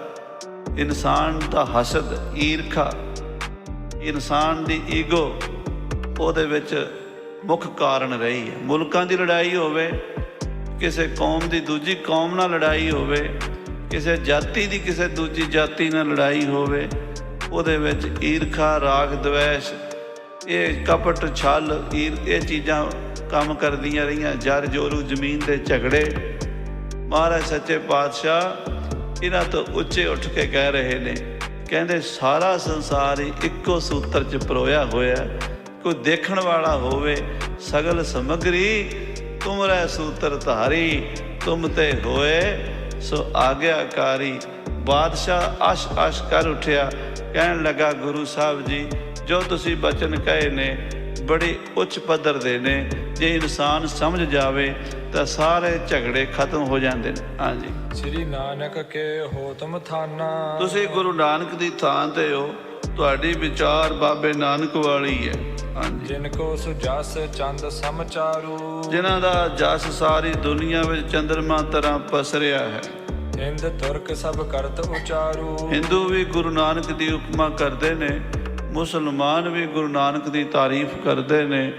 ਇਨਸਾਨ ਦਾ ਹਸਦ, ਈਰਖਾ, ਇਨਸਾਨ ਦੀ ਈਗੋ ਉਹਦੇ ਵਿੱਚ ਮੁੱਖ ਕਾਰਨ ਰਹੀ ਹੈ। ਮੁਲਕਾਂ ਦੀ ਲੜਾਈ ਹੋਵੇ, ਕਿਸੇ ਕੌਮ ਦੀ ਦੂਜੀ ਕੌਮ ਨਾਲ ਲੜਾਈ ਹੋਵੇ ਕਿਸੇ ਜਾਤੀ ਦੀ ਕਿਸੇ ਦੂਜੀ ਜਾਤੀ ਨਾਲ ਲੜਾਈ ਹੋਵੇ, ਉਹਦੇ ਵਿੱਚ ਈਰਖਾ, ਰਾਗ, ਦਵੇਸ਼, ਇਹ ਕਪਟ, ਛਲ, ਈਰ, ਇਹ ਚੀਜ਼ਾਂ ਕੰਮ ਕਰਦੀਆਂ ਰਹੀਆਂ। ਜਰ, ਜੋਰੂ, ਜ਼ਮੀਨ ਦੇ ਝਗੜੇ। ਮਹਾਰਾਜ ਸੱਚੇ ਪਾਤਸ਼ਾਹ ਇਹਨਾਂ ਤੋਂ ਉੱਚੇ ਉੱਠ ਕੇ ਕਹਿ ਰਹੇ ਨੇ, ਕਹਿੰਦੇ, ਸਾਰਾ ਸੰਸਾਰ ਹੀ ਇੱਕੋ ਸੂਤਰ 'ਚ ਪਰੋਇਆ ਹੋਇਆ ਕੋਈ ਦੇਖਣ ਵਾਲਾ ਹੋਵੇ, ਸਗਲ ਸਮਗਰੀ ਤੁਮਰੇ ਸੂਤਰ ਧਾਰੀ, ਤੁਮ ਤੇ ਹੋਏ ਸੋ ਆਗਿਆਕਾਰੀ ਬਾਦਸ਼ਾਹ ਅਸ਼ ਅਸ਼ ਕਰ ਉਠਿਆ ਕਹਿਣ ਲੱਗਾ ਗੁਰੂ ਸਾਹਿਬ ਜੀ ਜੋ ਤੁਸੀਂ ਬਚਨ ਕਹੇ ਨੇ ਬੜੇ ਉੱਚ ਪੱਧਰ ਦੇ ਨੇ। ਜੇ ਇਨਸਾਨ ਸਮਝ ਜਾਵੇ ਤਾਂ ਸਾਰੇ ਝਗੜੇ ਖਤਮ ਹੋ ਜਾਂਦੇ ਨੇ। ਹਾਂਜੀ। ਸ੍ਰੀ ਨਾਨਕ ਕੇ ਹੋਤਮ ਥਾਨਾ। ਤੁਸੀਂ ਗੁਰੂ ਨਾਨਕ ਦੀ ਥਾਂ ਤੇ ਹੋ। ਤੁਹਾਡੀ ਵਿਚਾਰ ਬਾਬੇ ਨਾਨਕ ਵਾਲੀ ਹੈ। ਜਿਨ ਕੋ ਸੁਜਸ ਚੰਦ ਸਮਚਾਰੂ ਜਿਨ੍ਹਾਂ ਦਾ ਜਸ ਸਾਰੀ ਦੁਨੀਆ ਵਿੱਚ ਚੰਦਰਮਾ ਤਰ੍ਹਾਂ ਪਸਰਿਆ ਹੈ। ਹਿੰਦ ਤੁਰਕ ਸਭ ਕਰਤ ਉਚਾਰੂ। ਹਿੰਦੂ ਵੀ ਗੁਰੂ ਨਾਨਕ ਦੀ ਉਪਮਾ ਕਰਦੇ ਨੇ ਮੁਸਲਮਾਨ ਵੀ ਗੁਰੂ ਨਾਨਕ ਦੀ ਤਾਰੀਫ ਕਰਦੇ ਨੇ।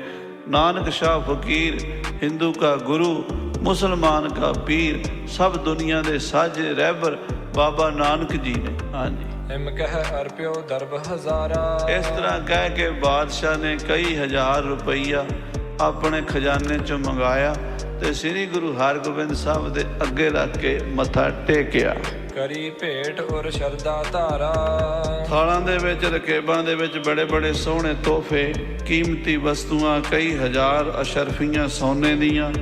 ਨਾਨਕ ਸ਼ਾਹ ਫਕੀਰ ਹਿੰਦੂ ਕਾ ਗੁਰੂ ਮੁਸਲਮਾਨ ਕਾ ਪੀਰ ਸਭ ਦੁਨੀਆ ਦੇ ਸਾਜੇ ਰਹਿਬਰ ਬਾਬਾ ਨਾਨਕ ਜੀ ਨੇ। ਹਾਂਜੀ। ਹਿਮ ਕਹਿ ਅਰਪਿਓ ਦਰਬ ਹਜ਼ਾਰਾ। ਇਸ ਤਰ੍ਹਾਂ ਕਹਿ ਕੇ ਬਾਦਸ਼ਾਹ ਨੇ ਕਈ ਹਜ਼ਾਰ ਰੁਪਈਆ ਆਪਣੇ ਖਜ਼ਾਨੇ ਚੋਂ ਮੰਗਾਇਆ ਤੇ ਸ੍ਰੀ ਗੁਰੂ ਹਰਗੋਬਿੰਦ ਸਾਹਿਬ ਦੇ ਅੱਗੇ ਰੱਖ ਕੇ ਮੱਥਾ ਟੇਕਿਆ। ਕਰੀ ਭੇਟ ਔਰ ਸ਼ਰਦਾ ਧਾਰਾ। ਥਾਲਾਂ ਦੇ ਵਿੱਚ ਰਕੇਬਾਂ ਦੇ ਵਿੱਚ ਬੜੇ ਬੜੇ ਸੋਹਣੇ ਤੋਹਫੇ ਕੀਮਤੀ ਵਸਤੂਆਂ ਕਈ ਹਜ਼ਾਰ ਅਸ਼ਰਫੀਆਂ ਸੋਨੇ ਦੀਆਂ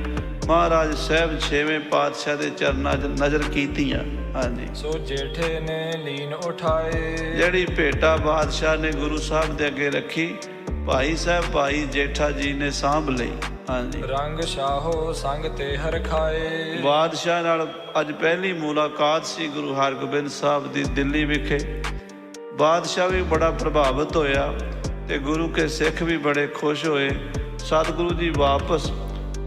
ਮਹਾਰਾਜ ਸਾਹਿਬ ਛੇਵੇਂ ਪਾਤਸ਼ਾਹ ਦੇ ਚਰਨਾਂ 'ਚ ਨਜ਼ਰ ਕੀਤੀਆਂ। ਹਾਂਜੀ। ਸੋ ਜੇਠੇ ਨੇ ਲੀਨ ਉਠਾਏ। ਜਿਹੜੀ ਭੇਟਾ ਬਾਦਸ਼ਾਹ ਨੇ ਗੁਰੂ ਸਾਹਿਬ ਦੇ ਅੱਗੇ ਰੱਖੀ ਭਾਈ ਸਾਹਿਬ ਭਾਈ ਜੇਠਾ ਜੀ ਨੇ ਸਾਂਭ ਲਈ। ਹਾਂਜੀ। ਰੰਗ ਸ਼ਾਹੋ ਸੰਗ ਤੇ ਹਰ ਖਾਏ। ਬਾਦਸ਼ਾਹ ਨਾਲ ਅੱਜ ਪਹਿਲੀ ਮੁਲਾਕਾਤ ਸੀ ਗੁਰੂ ਹਰਗੋਬਿੰਦ ਸਾਹਿਬ ਦੀ ਦਿੱਲੀ ਵਿਖੇ। ਬਾਦਸ਼ਾਹ ਵੀ ਬੜਾ ਪ੍ਰਭਾਵਿਤ ਹੋਇਆ ਤੇ ਗੁਰੂ ਕੇ ਸਿੱਖ ਵੀ ਬੜੇ ਖੁਸ਼ ਹੋਏ। ਸਤਿਗੁਰੂ ਜੀ ਵਾਪਸ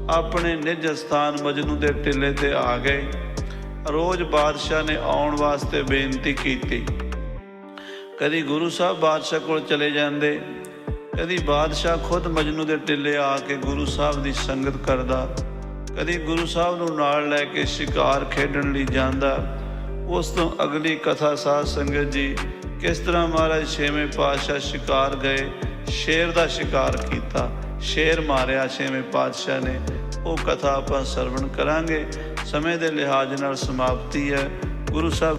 ਆਪਣੇ ਨਿਜ ਸਥਾਨ ਮਜਨੂ ਦੇ ਟਿੱਲੇ ਤੇ ਆ ਗਏ। ਰੋਜ਼ ਬਾਦਸ਼ਾਹ ਨੇ ਆਉਣ ਵਾਸਤੇ ਬੇਨਤੀ ਕੀਤੀ। ਕਦੀ ਗੁਰੂ ਸਾਹਿਬ ਬਾਦਸ਼ਾਹ ਕੋਲ ਚਲੇ ਜਾਂਦੇ, ਕਦੀ ਬਾਦਸ਼ਾਹ ਖੁਦ ਮਜਨੂ ਦੇ ਟਿੱਲੇ ਆ ਕੇ ਗੁਰੂ ਸਾਹਿਬ ਦੀ ਸੰਗਤ ਕਰਦਾ, ਕਦੀ ਗੁਰੂ ਸਾਹਿਬ ਨੂੰ ਨਾਲ ਲੈ ਕੇ ਸ਼ਿਕਾਰ ਖੇਡਣ ਲਈ ਜਾਂਦਾ। ਉਸ ਤੋਂ ਅਗਲੀ ਕਥਾ ਸਾਧ ਸੰਗਤ ਜੀ, ਕਿਸ ਤਰ੍ਹਾਂ ਮਹਾਰਾਜ ਛੇਵੇਂ ਪਾਤਸ਼ਾਹ ਸ਼ਿਕਾਰ ਗਏ, ਸ਼ੇਰ ਦਾ ਸ਼ਿਕਾਰ ਕੀਤਾ, ਸ਼ੇਰ ਮਾਰਿਆ ਛੇਵੇਂ ਪਾਤਸ਼ਾਹ ਨੇ। ਉਹ ਕਥਾ ਆਪਾਂ ਸਰਵਣ ਕਰਾਂਗੇ। ਸਮੇਂ ਦੇ ਲਿਹਾਜ਼ ਨਾਲ ਸਮਾਪਤੀ ਹੈ। ਗੁਰੂ ਸਾਹਿਬ